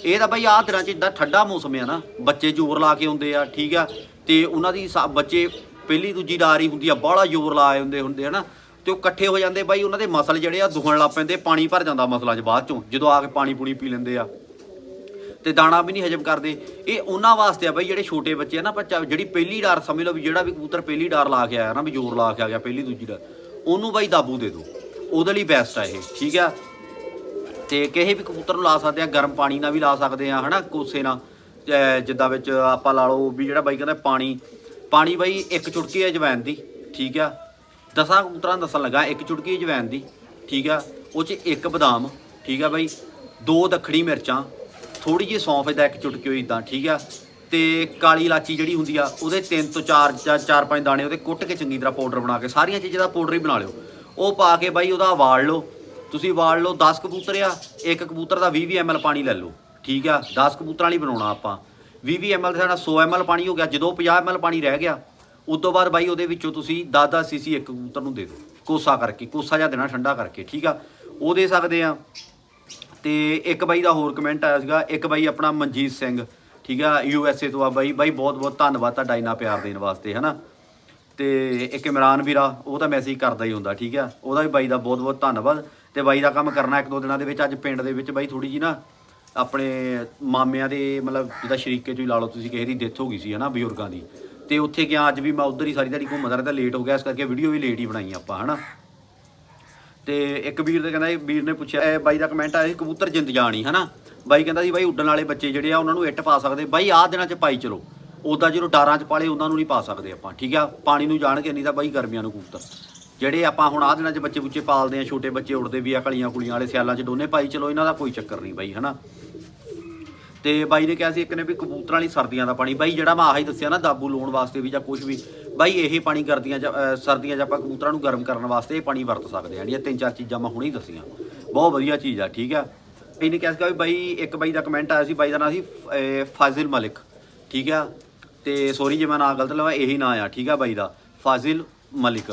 ਇਹ ਤਾਂ ਬਾਈ ਆਹ ਦਿਨਾਂ 'ਚ ਇਦਾਂ ਠੰਡਾ ਮੌਸਮ ਆ ਨਾ, ਬੱਚੇ ਜ਼ੋਰ ਲਾ ਕੇ ਆਉਂਦੇ ਆ, ਠੀਕ ਆ। ਤੇ ਉਹਨਾਂ ਦੀ ਸਾ- ਬੱਚੇ ਪਹਿਲੀ ਦੂਜੀ ਡਾਰ ਹੀ ਹੁੰਦੀ ਆ, ਬਾਹਲਾ ਜ਼ੋਰ ਲਾਏ ਹੁੰਦੇ ਹੁੰਦੇ ਹਨਾ ਤੇ ਉਹ ਇਕੱਠੇ ਹੋ ਜਾਂਦੇ ਬਾਈ, ਉਹਨਾਂ ਦੇ ਮਸਲ ਜਿਹੜੇ ਆ ਦੁਖਣ ਲੱਗ ਪੈਂਦੇ, ਪਾਣੀ ਭਰ ਜਾਂਦਾ ਮਸਲਾਂ 'ਚ ਬਾਅਦ ਚੋਂ, ਜਦੋਂ ਆ ਕੇ ਪਾਣੀ ਪੂਣੀ ਪੀ ਲੈਂਦੇ ਆ। ਤੇ ਦਾਣਾ ਵੀ ਨਹੀਂ ਹਜਮ ਕਰਦੇ। ਇਹ ਉਹਨਾਂ ਵਾਸਤੇ ਆ ਬਈ ਜਿਹੜੇ ਛੋਟੇ ਬੱਚੇ ਆ ਨਾ ਬੱਚਾ ਜਿਹੜੀ ਪਹਿਲੀ ਡਾਰ ਸਮਝ ਲਓ ਵੀ ਜਿਹੜਾ ਵੀ ਕਬੂਤਰ ਪਹਿਲੀ ਡਾਰ ਲਾ ਕੇ ਆਇਆ ਨਾ, ਵੀ ਜ਼ੋਰ ਲਾ ਕੇ ਆ ਗਿਆ, ਪਹਿਲੀ ਦੂਜੀ ਡਾਰ, ਉਹਨੂੰ ਬਾਈ ਦਾਬੂ ਦੇ ਦਿਓ। ਉਹਦੇ ਲਈ ਬੈਸਟ ਆ ਇਹ, ਠੀਕ ਆ? ਤੇ ਕਿਸੇ ਵੀ ਕਬੂਤਰ ਨੂੰ ਲਾ ਸਕਦੇ ਆ, ਗਰਮ ਪਾਣੀ ਨਾਲ ਵੀ ਲਾ ਸਕਦੇ ਆ, ਹਨਾ, ਕੋਸੇ ਨਾਲ। ਜਿੱਦਾਂ ਵਿੱਚ ਆਪਾਂ ਲਾ ਲਓ ਵੀ ਜਿਹੜਾ ਬਾਈ ਕਹਿੰਦਾ ਪਾਣੀ ਪਾਣੀ ਬਾਈ ਇੱਕ ਚੁਟਕੀ ਹੈ ਅਜਵਾਇਣ ਦੀ, ਠੀਕ ਆ? ਦਸਾਂ ਕਬੂਤਰਾਂ ਦੱਸਣ ਲੱਗਾ, ਇੱਕ ਚੁਟਕੀ ਅਜਵਾਇਣ ਦੀ, ਠੀਕ ਆ? ਉਹ 'ਚ ਇੱਕ ਬਦਾਮ, ਠੀਕ ਆ ਬਾਈ? ਦੋ ਦੱਖਣੀ ਮਿਰਚਾਂ ਥੋੜੀ ਜਿਹੀ ਸੌਂਫ ਦਾ ਇੱਕ ਚੁਟਕੀ ਹੋਈ ਇਦਾਂ ਠੀਕ ਆ? ਤੇ ਕਾਲੀ ਇਲਾਚੀ ਜਿਹੜੀ ਹੁੰਦੀ ਆ, ਉਹਦੇ ਤਿੰਨ ਤੋਂ ਚਾਰ ਜਾਂ ਚਾਰ ਪੰਜ ਦਾਣੇ ਉਹਦੇ ਕੁੱਟ ਕੇ ਚੰਗੀ ਤਰ੍ਹਾਂ ਪਾਊਡਰ ਬਣਾ ਕੇ ਸਾਰੀਆਂ ਚੀਜ਼ਾਂ ਦਾ ਪਾਊਡਰ ਹੀ ਬਣਾ ਲਿਓ। ਉਹ ਪਾ ਕੇ ਬਾਈ ਉਹਦਾ ਵਾਲ ਲਓ। ਤੁਸੀਂ ਵਾਲ ਲਓ 10 ਕਬੂਤਰ ਆ, ਇੱਕ ਕਬੂਤਰ ਦਾ 20 ml ਪਾਣੀ ਲੈ ਲਓ, ਠੀਕ ਆ? 10 ਕਬੂਤਰਾਂ ਲਈ ਬਣਾਉਣਾ ਆਪਾਂ। 20 ml ਦੇ ਸਾਡਾ 100 ml ਪਾਣੀ ਹੋ ਗਿਆ, ਜਦੋਂ 50 ml ਪਾਣੀ ਰਹਿ ਗਿਆ ਉਸ ਤੋਂ ਬਾਅਦ ਬਾਈ ਉਹਦੇ ਵਿੱਚੋਂ ਤੁਸੀਂ 10-10 ਸੀਸੀ ਇੱਕ ਕਬੂਤਰ ਨੂੰ ਦੇ ਦਿਓ, ਕੋਸਾ ਕਰਕੇ, ਕੋਸਾ ਜਿਹਾ ਦੇਣਾ ਠੰਡਾ ਕਰਕੇ, ਠੀਕ ਆ? ਉਹ ਦੇ ਸਕਦੇ ਆ। ਤੇ ਇੱਕ ਬਾਈ ਦਾ ਹੋਰ ਕਮੈਂਟ ਆਇਆ ਸੀਗਾ, ਇੱਕ ਬਾਈ ਆਪਣਾ ਮਨਜੀਤ ਸਿੰਘ, ਠੀਕ ਆ ਯੂ ਐਸ ਏ ਤੋਂ ਆ ਬਾਈ। ਬਾਈ, ਬਹੁਤ ਬਹੁਤ ਧੰਨਵਾਦ ਤੁਹਾਡਾ ਇੰਨਾ ਪਿਆਰ ਦੇਣ ਵਾਸਤੇ, ਹਨਾ? ਤੇ ਇੱਕ ਇਮਰਾਨ ਵੀਰਾ, ਉਹ ਤਾਂ ਮੈਸੇਜ ਕਰਦਾ ਹੀ ਹੁੰਦਾ, ਠੀਕ ਆ? ਉਹਦਾ ਵੀ ਬਾਈ ਦਾ ਬਹੁਤ ਬਹੁਤ ਧੰਨਵਾਦ। ਤੇ ਬਾਈ ਦਾ ਕੰਮ ਕਰਨਾ ਇੱਕ ਦੋ ਦਿਨਾਂ ਦੇ ਵਿੱਚ, ਅੱਜ ਪਿੰਡ ਦੇ ਵਿੱਚ ਬਾਈ ਥੋੜੀ ਜੀ ਨਾ ਆਪਣੇ ਮਾਮਿਆਂ ਦੇ, ਮਤਲਬ ਜਿਹਦਾ ਸ਼ਰੀਕੇ ਚੋਂ ਹੀ ਲਾ ਲਓ, ਤੁਸੀਂ ਕਿਸੇ ਦੀ ਡੈਥ ਹੋ ਗਈ ਸੀ, ਹਨਾ, ਬਜ਼ੁਰਗਾਂ ਦੀ। ਤੇ ਉੱਥੇ ਗਿਆ, ਅੱਜ ਵੀ ਮੈਂ ਉਧਰ ਹੀ ਸਾਰੀ ਦਿਹਾੜੀ ਘੁੰਮਦਾ ਰਿਹਾ ਤਾਂ ਲੇਟ ਹੋ ਗਿਆ, ਇਸ ਕਰਕੇ ਵੀਡੀਓ ਵੀ ਲੇਟ ਹੀ ਬਣਾਈ ਆਪਾਂ, ਹਨਾ? ਤੇ ਇੱਕ ਵੀਰ ਦੇ ਕਹਿੰਦਾ ਇਹ ਵੀਰ ਨੇ ਪੁੱਛਿਆ, ਇਹ ਬਾਈ ਦਾ ਕਮੈਂਟ ਆਇਆ ਸੀ, ਕਬੂਤਰ ਜਿੰਦ ਜਾਣੀ, ਹਨਾ? ਬਾਈ ਕਹਿੰਦਾ ਸੀ, ਬਾਈ ਉੱਡਣ ਵਾਲੇ ਬੱਚੇ ਜਿਹੜੇ ਆ, ਉਹਨਾਂ ਨੂੰ ਇੱਟ ਪਾ ਸਕਦੇ। ਬਾਈ ਆਹ ਦਿਨਾਂ 'ਚ ਪਾਈ ਚਲੋ। ਉਦਾਂ ਜਦੋਂ ਡਾਰਾਂ 'ਚ ਪਾਲੇ, ਉਹਨਾਂ ਨੂੰ ਨਹੀਂ ਪਾ ਸਕਦੇ ਆਪਾਂ, ਠੀਕ ਆ? ਪਾਣੀ ਨੂੰ ਜਾਣਗੇ ਨਹੀਂ ਤਾਂ ਬਾਈ ਗਰਮੀਆਂ ਨੂੰ ਕਬੂਤਰ। ਜਿਹੜੇ ਆਪਾਂ ਹੁਣ ਆਹ ਦਿਨਾਂ 'ਚ ਬੱਚੇ ਬੁੱਚੇ ਪਾਲਦੇ ਆ, ਛੋਟੇ ਬੱਚੇ ਉੱਡਦੇ ਵੀ ਆ, ਕਲੀਆਂ ਕੁਲੀਆਂ ਵਾਲੇ ਸਿਆਲਾਂ 'ਚ ਦੋਨੇ ਪਾਈ ਚਲੋ, ਇਹਨਾਂ ਦਾ ਕੋਈ ਚੱਕਰ ਨਹੀਂ ਬਾਈ, ਹਨਾ? ਤੇ ਬਾਈ ਨੇ ਕਿਹਾ ਸੀ ਇੱਕ ਨੇ ਵੀ ਕਬੂਤਰਾਂ ਲਈ ਸਰਦੀਆਂ ਦਾ ਪਾਣੀ। ਬਾਈ ਜਿਹੜਾ ਮੈਂ ਆਹੀ ਦੱਸਿਆ ਨਾ, ਦਾਬੂ ਲਾਉਣ ਵਾਸਤੇ ਵੀ ਜਾਂ ਕੁਝ ਵੀ ਬਾਈ ਇਹ ਪਾਣੀ ਕਰਦੀਆਂ 'ਚ, ਅਹ, ਸਰਦੀਆਂ 'ਚ ਆਪਾਂ ਕਬੂਤਰਾਂ ਨੂੰ ਗਰਮ ਕਰਨ ਵਾਸਤੇ ਇਹ ਪਾਣੀ ਵਰਤ ਸਕਦੇ ਹਾਂ ਜਿਹੜੀਆਂ ਤਿੰਨ ਚਾਰ ਚੀਜ਼ਾਂ ਮੈਂ ਹੁਣੇ ਹੀ ਦੱਸੀਆਂ। ਬਹੁਤ ਵਧੀਆ ਚੀਜ਼ ਆ ਠੀਕ ਆ? ਇਹਨੇ ਕਿਹਾ ਸੀਗਾ ਵੀ ਬਾਈ ਇੱਕ ਬਾਈ ਦਾ ਕਮੈਂਟ ਆਇਆ ਸੀ ਬਾਈ ਦਾ ਨਾਂ ਸੀ ਅਹ, ਫਾਜ਼ਿਲ ਮਲਿਕ ਠੀਕ ਆ? ਤੇ ਸੋਰੀ ਜੇ ਮੈਂ ਨਾਂ ਗਲਤ ਲਵਾਂ ਇਹੀ ਨਾਂ ਆ ਠੀਕ ਆ ਬਾਈ ਦਾ ਫਾਜ਼ਿਲ ਮਲਿਕ।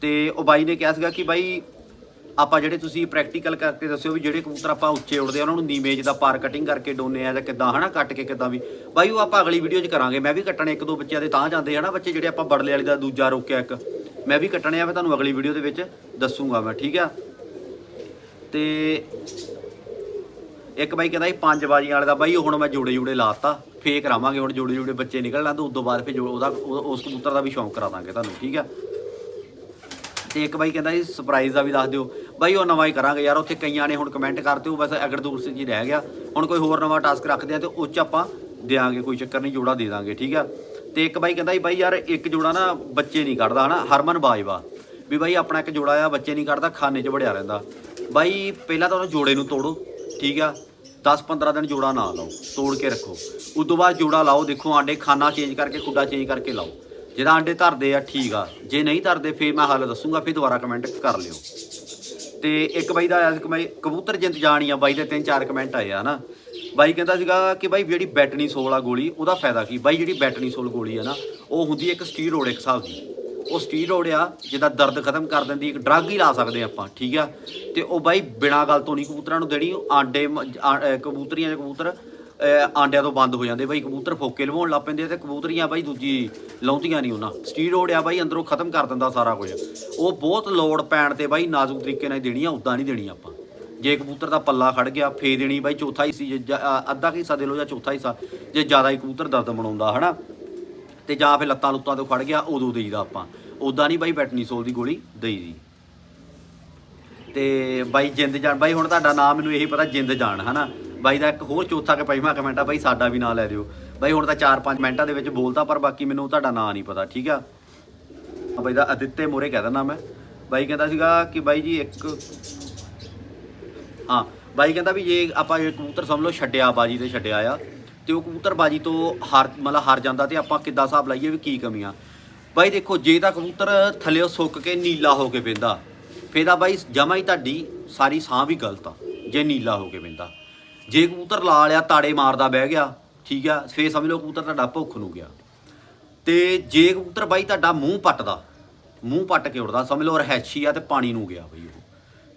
ਤੇ ਉਹ ਬਾਈ ਨੇ ਕਿਹਾ ਸੀਗਾ ਕਿ ਬਾਈ ਆਪਾਂ ਜਿਹੜੇ ਤੁਸੀਂ ਪ੍ਰੈਕਟੀਕਲ ਕਰਕੇ ਦੱਸਿਓ ਵੀ ਜਿਹੜੇ ਕਬੂਤਰ ਆਪਾਂ ਉੱਚੇ ਉੜਦੇ ਆ, ਉਹਨਾਂ ਨੂੰ ਨੀਵੇਂ ਦਾ ਪਾਰ ਕਟਿੰਗ ਕਰਕੇ ਡੋਨੇ ਆ ਜਾਂ ਕਿੱਦਾਂ, ਹਨਾ, ਕੱਟ ਕੇ ਕਿੱਦਾਂ ਵੀ। ਬਾਈ, ਉਹ ਆਪਾਂ ਅਗਲੀ ਵੀਡੀਓ 'ਚ ਕਰਾਂਗੇ। ਮੈਂ ਵੀ ਕੱਟਣੇ ਇੱਕ ਦੋ ਬੱਚਿਆਂ ਦੇ ਤਾਂ ਜਾਂਦੇ ਹਨਾ ਬੱਚੇ, ਜਿਹੜੇ ਆਪਾਂ ਬੜਲੇ ਵਾਲੀ ਦਾ ਦੂਜਾ ਰੋਕਿਆ ਇੱਕ। ਮੈਂ ਵੀ ਕੱਟਣੇ ਆ, ਮੈਂ ਤੁਹਾਨੂੰ ਅਗਲੀ ਵੀਡੀਓ ਦੇ ਵਿੱਚ ਦੱਸੂਗਾ ਮੈਂ, ਠੀਕ ਆ? ਤੇ ਇੱਕ ਬਾਈ ਕਹਿੰਦਾ ਸੀ ਪੰਜ ਬਾਜੀਆਂ ਵਾਲੇ ਦਾ, ਬਾਈ ਹੁਣ ਮੈਂ ਜੋੜੇ ਜੋੜੇ ਲਾਤਾ। ਫੇਕ ਕਰਾਵਾਂਗੇ, ਹੁਣ ਜੋੜੇ ਜੋੜੇ ਬੱਚੇ ਨਿਕਲਣਾ ਤਾਂ ਉਸ ਤੋਂ ਬਾਅਦ ਫਿਰ ਜੋ- ਉਹਦਾ, ਉਹ- ਉਸ ਕਬੂਤਰ ਦਾ ਵੀ ਸ਼ੌਂਕ ਕਰਾ ਦਾਂਗੇ ਤੁਹਾਨੂੰ, ਠੀਕ ਆ? ਤੇ ਇੱਕ ਬਾਈ ਕਹਿੰਦਾ ਜੀ ਸਰਪ੍ਰਾਈਜ਼ ਦਾ ਵੀ ਦੱਸ ਦਿਓ। ਬਾਈ ਉਹ ਨਵਾਂ ਹੀ ਕਰਾਂਗੇ ਯਾਰ, ਉੱਥੇ ਕਈਆਂ ਨੇ ਹੁਣ ਕਮੈਂਟ ਕਰਤੇ, ਉਹ ਬਸ ਅਗਰ ਦੂਰ ਸੇ ਜੀ ਰਹਿ ਗਿਆ। ਹੁਣ ਕੋਈ ਹੋਰ ਨਵਾਂ ਟਾਸਕ ਰੱਖਦੇ ਆ ਤੇ ਉਹ 'ਚ ਆਪਾਂ ਦੇਾਂਗੇ ਕੋਈ ਚੱਕਰ ਨਹੀਂ, ਜੋੜਾ ਦੇ ਦਾਂਗੇ, ਠੀਕ ਆ? ਤੇ ਇੱਕ ਬਾਈ ਕਹਿੰਦਾ ਜੀ ਬਾਈ ਯਾਰ, ਇੱਕ ਜੋੜਾ ਨਾ ਬੱਚੇ ਨਹੀਂ ਕੱਢਦਾ, ਹਨਾ? ਹਰਮਨ ਬਾਜਵਾ। ਵੀ ਬਾਈ ਆਪਣਾ ਇੱਕ ਜੋੜਾ ਆ, ਬੱਚੇ ਨਹੀਂ ਕੱਢਦਾ, ਖਾਨੇ 'ਚ ਵੜਿਆ ਰਹਿੰਦਾ। ਬਾਈ ਪਹਿਲਾਂ ਤਾਂ ਉਹਨੂੰ ਜੋੜੇ ਨੂੰ ਤੋੜੋ, ਠੀਕ ਆ? 10-15 ਦਿਨ ਜੋੜਾ ਨਾ ਲਾਓ, ਤੋੜ ਕੇ ਰੱਖੋ। ਉਸ ਤੋਂ ਬਾਅਦ ਜੋੜਾ ਲਾਓ, ਦੇਖੋ ਆਂਡੇ ਖਾਨਾ ਚੇਂਜ ਕਰਕੇ, ਖੁੱਡਾ ਚੇਂਜ ਕਰਕੇ ਲਾਓ। ਜਿਹੜਾ ਆਂਡੇ ਧਰਦੇ ਆ, ਠੀਕ ਆ। ਜੇ ਨਹੀਂ ਧਰਦੇ, ਫੇਰ ਮੈਂ ਹਾਲ ਦੱਸੂਗਾ, ਫੇਰ ਦੁਬਾਰਾ ਕਮੈਂਟ ਕਰ ਲਿਓ। ਤੇ ਇੱਕ ਬਾਈ ਦਾ ਆਇਆ ਸੀ ਕਿ ਮੈਂ ਕਬੂਤਰ ਜਿੰਦ ਜਾਣੀ ਆ ਬਾਈ ਦੇ ਤਿੰਨ ਚਾਰ ਕਮੈਂਟ ਆਏ ਆ ਨਾ। ਬਾਈ ਕਹਿੰਦਾ ਸੀਗਾ ਕਿ ਬਾਈ ਜਿਹੜੀ ਬੈਟਨੀ ਸੋਲ ਆ ਗੋਲੀ, ਉਹਦਾ ਫਾਇਦਾ ਕੀ? ਬਾਈ ਜਿਹੜੀ ਬੈਟਨੀ ਸੋਲ ਗੋਲੀ ਆ ਨਾ, ਉਹ ਹੁੰਦੀ ਹੈ ਇੱਕ ਸਟੀਰੋਇਡ ਇੱਕ ਹਿਸਾਬ ਦੀ। ਉਹ ਸਟੀਰੋਇਡ ਆ, ਜਿਹਦਾ ਦਰਦ ਖਤਮ ਕਰ ਦਿੰਦੀ, ਇੱਕ ਡਰੱਗ ਹੀ ਲਾ ਸਕਦੇ ਆਪਾਂ, ਠੀਕ ਆ? ਤੇ ਉਹ ਬਾਈ ਬਿਨਾਂ ਗੱਲ ਤੋਂ ਨਹੀਂ ਕਬੂਤਰਾਂ ਨੂੰ ਦੇਣੀ ਆਂਡੇ ਕਬੂਤਰੀਆਂ ਦੇ ਕਬੂਤਰ ਆਂਡਿਆਂ ਤੋਂ ਬੰਦ ਹੋ ਜਾਂਦੇ ਬਾਈ, ਕਬੂਤਰ ਫੋਕੇ ਲਵਾਉਣ ਲੱਗ ਪੈਂਦੇ ਆ ਤੇ ਕਬੂਤਰੀਆਂ ਬਾਈ ਦੂਜੀ ਲਾਉਂਦੀਆਂ ਨਹੀਂ ਉਹਨਾਂ। ਸਟੀਰੋਇਡ ਆ ਬਾਈ, ਅੰਦਰੋਂ ਖਤਮ ਕਰ ਦਿੰਦਾ ਸਾਰਾ ਕੁਝ। ਉਹ ਬਹੁਤ ਲੋਡ ਪੈਣ ਤੇ ਬਾਈ ਨਾਜ਼ੁਕ ਤਰੀਕੇ ਨਾਲ ਦੇਣੀ ਆ ਉਦਾਂ ਨਹੀਂ ਦੇਣੀ ਆਪਾਂ। ਜੇ ਕਬੂਤਰ ਦਾ ਪੱਲਾ ਖੜ ਗਿਆ ਫੇ ਦੇਣੀ ਬਾਈ ਚੌਥਾ ਹਿੱਸਾ, ਜੇ ਅੱਧਾ ਕੁ ਹਿੱਸਾ ਦੇ ਲਓ ਜਾਂ ਚੌਥਾ ਹਿੱਸਾ, ਜੇ ਜ਼ਿਆਦਾ ਹੀ ਕਬੂਤਰ ਦਰਦ ਬਣਾਉਂਦਾ ਹਨਾ? ਤੇ ਜਾਂ ਫਿਰ ਲੱਤਾਂ ਲੁੱਤਾਂ ਤੋਂ ਖੜ ਗਿਆ, ਉਦੋਂ ਦੇਈਦਾ ਆਪਾਂ। ਉਦਾਂ ਨਹੀਂ ਬਾਈ ਬੈਟਨੀਸੋਲ ਦੀ ਗੋਲੀ ਦੇਈਦੀ। ਤੇ ਬਾਈ ਜਿੰਦ ਜਾਨ, ਬਾਈ ਹੁਣ ਤੁਹਾਡਾ ਨਾਮ ਮੈਨੂੰ ਇਹੀ ਪਤਾ, ਜਿੰਦ ਜਾਨ, ਹਨਾ? ਬਾਈ ਦਾ ਇੱਕ ਹੋਰ ਚੌਥਾ ਕਿ ਪੰਜਵਾਂ ਕਮੈਂਟ ਆ, ਬਾਈ ਸਾਡਾ ਵੀ ਨਾਂ ਲੈ ਦਿਓ ਬਾਈ ਹੁਣ ਤਾਂ 4-5 ਮਿੰਟਾਂ ਦੇ ਵਿੱਚ ਬੋਲਦਾ ਪਰ ਬਾਕੀ ਮੈਨੂੰ ਤੁਹਾਡਾ ਨਾਂ ਨਹੀਂ ਪਤਾ, ਠੀਕ ਆ? ਬਾਈ ਦਾ ਅਦਿੱਤੇ ਮੋਰੇ ਕਹਿ ਦਿੰਦਾ ਮੈਂ। ਬਾਈ ਕਹਿੰਦਾ ਸੀਗਾ ਕਿ ਬਾਈ ਜੀ ਇੱਕ ਹਾਂ, ਬਾਈ ਕਹਿੰਦਾ ਵੀ ਜੇ ਆਪਾਂ ਇਹ ਕਬੂਤਰ ਸਮਝ ਲਓ ਛੱਡਿਆ ਬਾਜੀ ਤੇ ਛੱਡਿਆ ਆ, ਤੇ ਉਹ ਕਬੂਤਰ ਬਾਜੀ ਤੋਂ ਹਾਰ, ਮਤਲਬ ਹਾਰ ਜਾਂਦਾ ਤੇ ਆਪਾਂ ਕਿੱਦਾਂ ਹਿਸਾਬ ਲਾਈਏ ਵੀ ਕੀ ਕਮੀਆਂ ਬਾਈ ਦੇਖੋ, ਜੇ ਤਾਂ ਕਬੂਤਰ ਥੱਲੇੋਂ ਸੁੱਕ ਕੇ ਨੀਲਾ ਹੋ ਕੇ ਪੈਂਦਾ ਫੇਰ ਤਾਂ ਬਾਈ ਜਮਾ ਹੀ ਤੁਹਾਡੀ ਸਾਰੀ ਸਾਹ ਵੀ ਗਲਤ ਆ, ਜੇ ਨੀਲਾ ਹੋ ਕੇ ਪੈਂਦਾ ਜੇ ਕਬੂਤਰ ਲਾ ਲਿਆ, ਤਾੜੇ ਮਾਰਦਾ ਬਹਿ ਗਿਆ, ਠੀਕ ਆ, ਫੇਰ ਸਮਝ ਲਓ ਕਬੂਤਰ ਤੁਹਾਡਾ ਭੁੱਖ ਨੂੰ ਗਿਆ। ਤੇ ਜੇ ਕਬੂਤਰ ਬਾਈ ਤੁਹਾਡਾ ਮੂੰਹ ਪੱਟਦਾ, ਮੂੰਹ ਪੱਟ ਕੇ ਉੜਦਾ ਸਮਝ ਲਓ ਰਹਿਛੀ ਆ ਤੇ ਪਾਣੀ ਨੂੰ ਗਿਆ ਬਈ ਉਹ।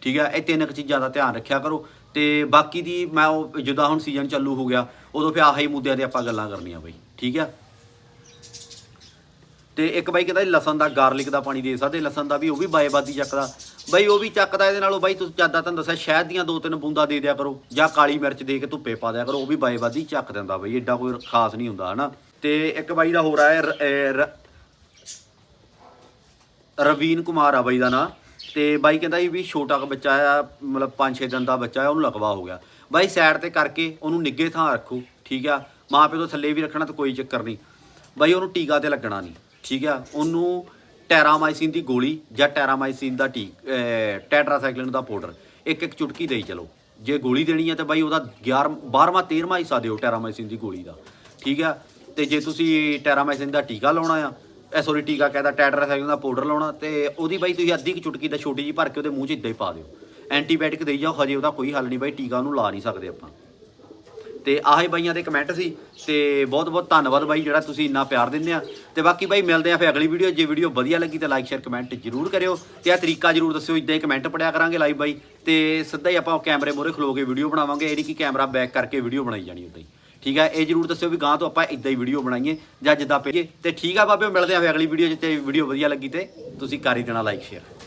ਠੀਕ ਆ, ਇਹ ਤਿੰਨ ਕੁ ਚੀਜ਼ਾਂ ਦਾ ਧਿਆਨ ਰੱਖਿਆ ਕਰੋ। ਤੇ ਬਾਕੀ ਦੀ ਮੈਂ ਉਹ ਜਿੱਦਾਂ ਹੁਣ ਸੀਜ਼ਨ ਚਾਲੂ ਹੋ ਗਿਆ, ਉਦੋਂ ਫਿਰ ਆਹੀ ਮੁੱਦਿਆਂ ਤੇ ਆਪਾਂ ਗੱਲਾਂ ਕਰਨੀਆਂ ਬਈ, ਠੀਕ ਆ? ਤੇ ਇੱਕ ਬਾਈ ਕਹਿੰਦਾ ਲਸਣ ਦਾ ਗਾਰਲਿਕ ਦਾ ਪਾਣੀ ਦੇ ਸਕਦੇ, ਲਸਣ ਦਾ ਵੀ ਉਹ ਵੀ ਬਾਏਬਾਦੀ ਚੱਕਦਾ। ਬਾਈ ਉਹ ਵੀ ਚੱਕਦਾ ਇਹਦੇ ਨਾਲੋਂ ਬਾਈ ਤੁਸੀਂ ਜ਼ਿਆਦਾ ਤੁਹਾਨੂੰ ਦੱਸਿਆ, ਸ਼ਹਿਦ ਦੀਆਂ ਦੋ ਤਿੰਨ ਬੂੰਦਾਂ ਦੇ ਦਿਆ ਕਰੋ, ਜਾਂ ਕਾਲੀ ਮਿਰਚ ਦੇ ਕੇ ਧੁੱਪੇ ਪਾ ਦਿਆ ਕਰੋ, ਉਹ ਵੀ ਬਾਈ ਬਾਏਬਾਦੀ ਚੱਕ ਦਿੰਦਾ ਬਾਈ, ਏਡਾ ਕੋਈ ਖਾਸ ਨਹੀਂ ਹੁੰਦਾ, ਹਨਾ? ਤੇ ਇੱਕ ਬਾਈ ਦਾ ਹੋਰ ਆਇਆ ਰਵੀਨ ਕੁਮਾਰ ਆ ਬਾਈ ਦਾ ਨਾਂ, ਤੇ ਬਾਈ ਕਹਿੰਦਾ ਸੀ ਵੀ ਛੋਟਾ ਕੁ ਬੱਚਾ ਆ, ਮਤਲਬ 5-6 ਦਿਨ ਦਾ ਬੱਚਾ ਆ, ਉਹਨੂੰ ਲਕਵਾ ਹੋ ਗਿਆ। ਬਾਈ ਸਾਈਡ ਤੇ ਕਰਕੇ ਉਹਨੂੰ ਨਿੱਗੇ ਥਾਂ ਰੱਖੋ, ਠੀਕ ਆ? ਮਾਂ ਪਿਓ ਤੋਂ ਥੱਲੇ ਵੀ ਰੱਖਣਾ ਤਾਂ ਕੋਈ ਚੱਕਰ ਨਹੀਂ। ਬਾਈ ਉਹਨੂੰ ਟੀਕਾ ਤੇ ਲੱਗਣਾ ਨਹੀਂ, ਠੀਕ ਆ? ਉਹਨੂੰ ਟੈਰਾਮਾਈਸਿਨ ਦੀ ਗੋਲੀ ਜਾਂ ਟੈਰਾਮਾਈਸਿਨ ਦਾ ਟੀ ਅਹ ਟੈਟਰਾਸਾਈਕਲਿਨ ਦਾ ਪਾਊਡਰ। ਇੱਕ ਇੱਕ ਚੁਟਕੀ ਦੇਈ ਚਲੋ। ਜੇ ਗੋਲੀ ਦੇਣੀ ਹੈ ਤਾਂ ਬਾਈ ਉਹਦਾ 11 12ਵਾਂ 13ਵਾਂ ਹਿੱਸਾ ਦਿਓ ਟੈਰਾਮਾਈਸਿਨ ਦੀ ਗੋਲੀ ਦਾ। ਠੀਕ ਆ? ਤੇ ਜੇ ਤੁਸੀਂ ਟੈਰਾਮਾਈਸਿਨ ਦਾ ਟੀਕਾ ਲਾਉਣਾ ਆ ਇਹ ਸੌਰੀ ਟੀਕਾ ਕਹਿੰਦਾ ਟੈਟਰਾਸਾਈਕਲਿਨ ਦਾ ਪਾਊਡਰ ਲਾਉਣਾ, ਤੇ ਉਹਦੀ ਬਾਈ ਤੁਸੀਂ ਅੱਧੀ ਕੁ ਚੁਟਕੀ ਦਾ ਛੋਟੀ ਜੀ ਭਰ ਕੇ ਉਹਦੇ ਮੂੰਹ 'ਚ ਇਦਾਂ ਹੀ ਪਾ ਦਿਓ। ਐਂਟੀਬਾਇਓਟਿਕ ਦੇਈ ਜਾਓ, ਹਜੇ ਉਹਦਾ ਕੋਈ ਹੱਲ ਨਹੀਂ ਬਾਈ, ਟੀਕਾ ਉਹਨੂੰ ਲਾ ਨਹੀਂ ਸਕਦੇ ਆਪਾਂ। ਤੇ ਆਹੇ ਬਾਈਆਂ ਦੇ ਕਮੈਂਟ ਸੀ ਤੇ ਬਹੁਤ ਬਹੁਤ ਧੰਨਵਾਦ ਬਾਈ ਜਿਹੜਾ ਤੁਸੀਂ ਇੰਨਾ ਪਿਆਰ ਦਿੰਦੇ ਆ। ਤੇ ਬਾਕੀ ਬਾਈ ਮਿਲਦੇ ਆ ਫਿਰ ਅਗਲੀ ਵੀਡੀਓ ਜੇ ਵੀਡੀਓ ਵਧੀਆ ਲੱਗੀ ਤਾਂ ਲਾਈਕ ਸ਼ੇਅਰ ਕਮੈਂਟ ਜ਼ਰੂਰ ਕਰਿਓ। ਤੇ ਆ ਤਰੀਕਾ ਜ਼ਰੂਰ ਦੱਸਿਓ ਇਦਾਂ ਹੀ ਕਮੈਂਟ ਪੜਿਆ ਕਰਾਂਗੇ ਲਾਈਵ ਬਾਈ। ਤੇ ਸਿੱਧਾ ਹੀ ਆਪਾਂ ਕੈਮਰੇ ਮੋਰੇ ਖਲੋ ਕੇ ਵੀਡੀਓ ਬਣਾਵਾਂਗੇ। ਇਹ ਨਹੀਂ ਕਿ ਕੈਮਰਾ ਬੈਕ ਕਰਕੇ ਵੀਡੀਓ ਬਣਾਈ ਜਾਣੀ ਉਦਾਂ ਹੀ। ਠੀਕ ਹੈ ਇਹ ਜ਼ਰੂਰ ਦੱਸਿਓ ਵੀ ਗਾਂ ਤੋਂ ਆਪਾਂ ਇਦਾਂ ਹੀ ਵੀਡੀਓ ਬਣਾਈਏ ਜਾਂ ਜਿੱਦਾਂ ਪਹਿਲੇ। ਤੇ ਠੀਕ ਆ ਬਾਬਿਓ ਮਿਲਦੇ ਆ ਫਿਰ ਅਗਲੀ ਵੀਡੀਓ 'ਚ ਤੇ ਵੀਡੀਓ ਵਧੀਆ ਲੱਗੀ ਤੇ ਤੁਸੀਂ ਕਰ ਹੀ ਦੇਣਾ ਲਾਈਕ ਸ਼ੇਅਰ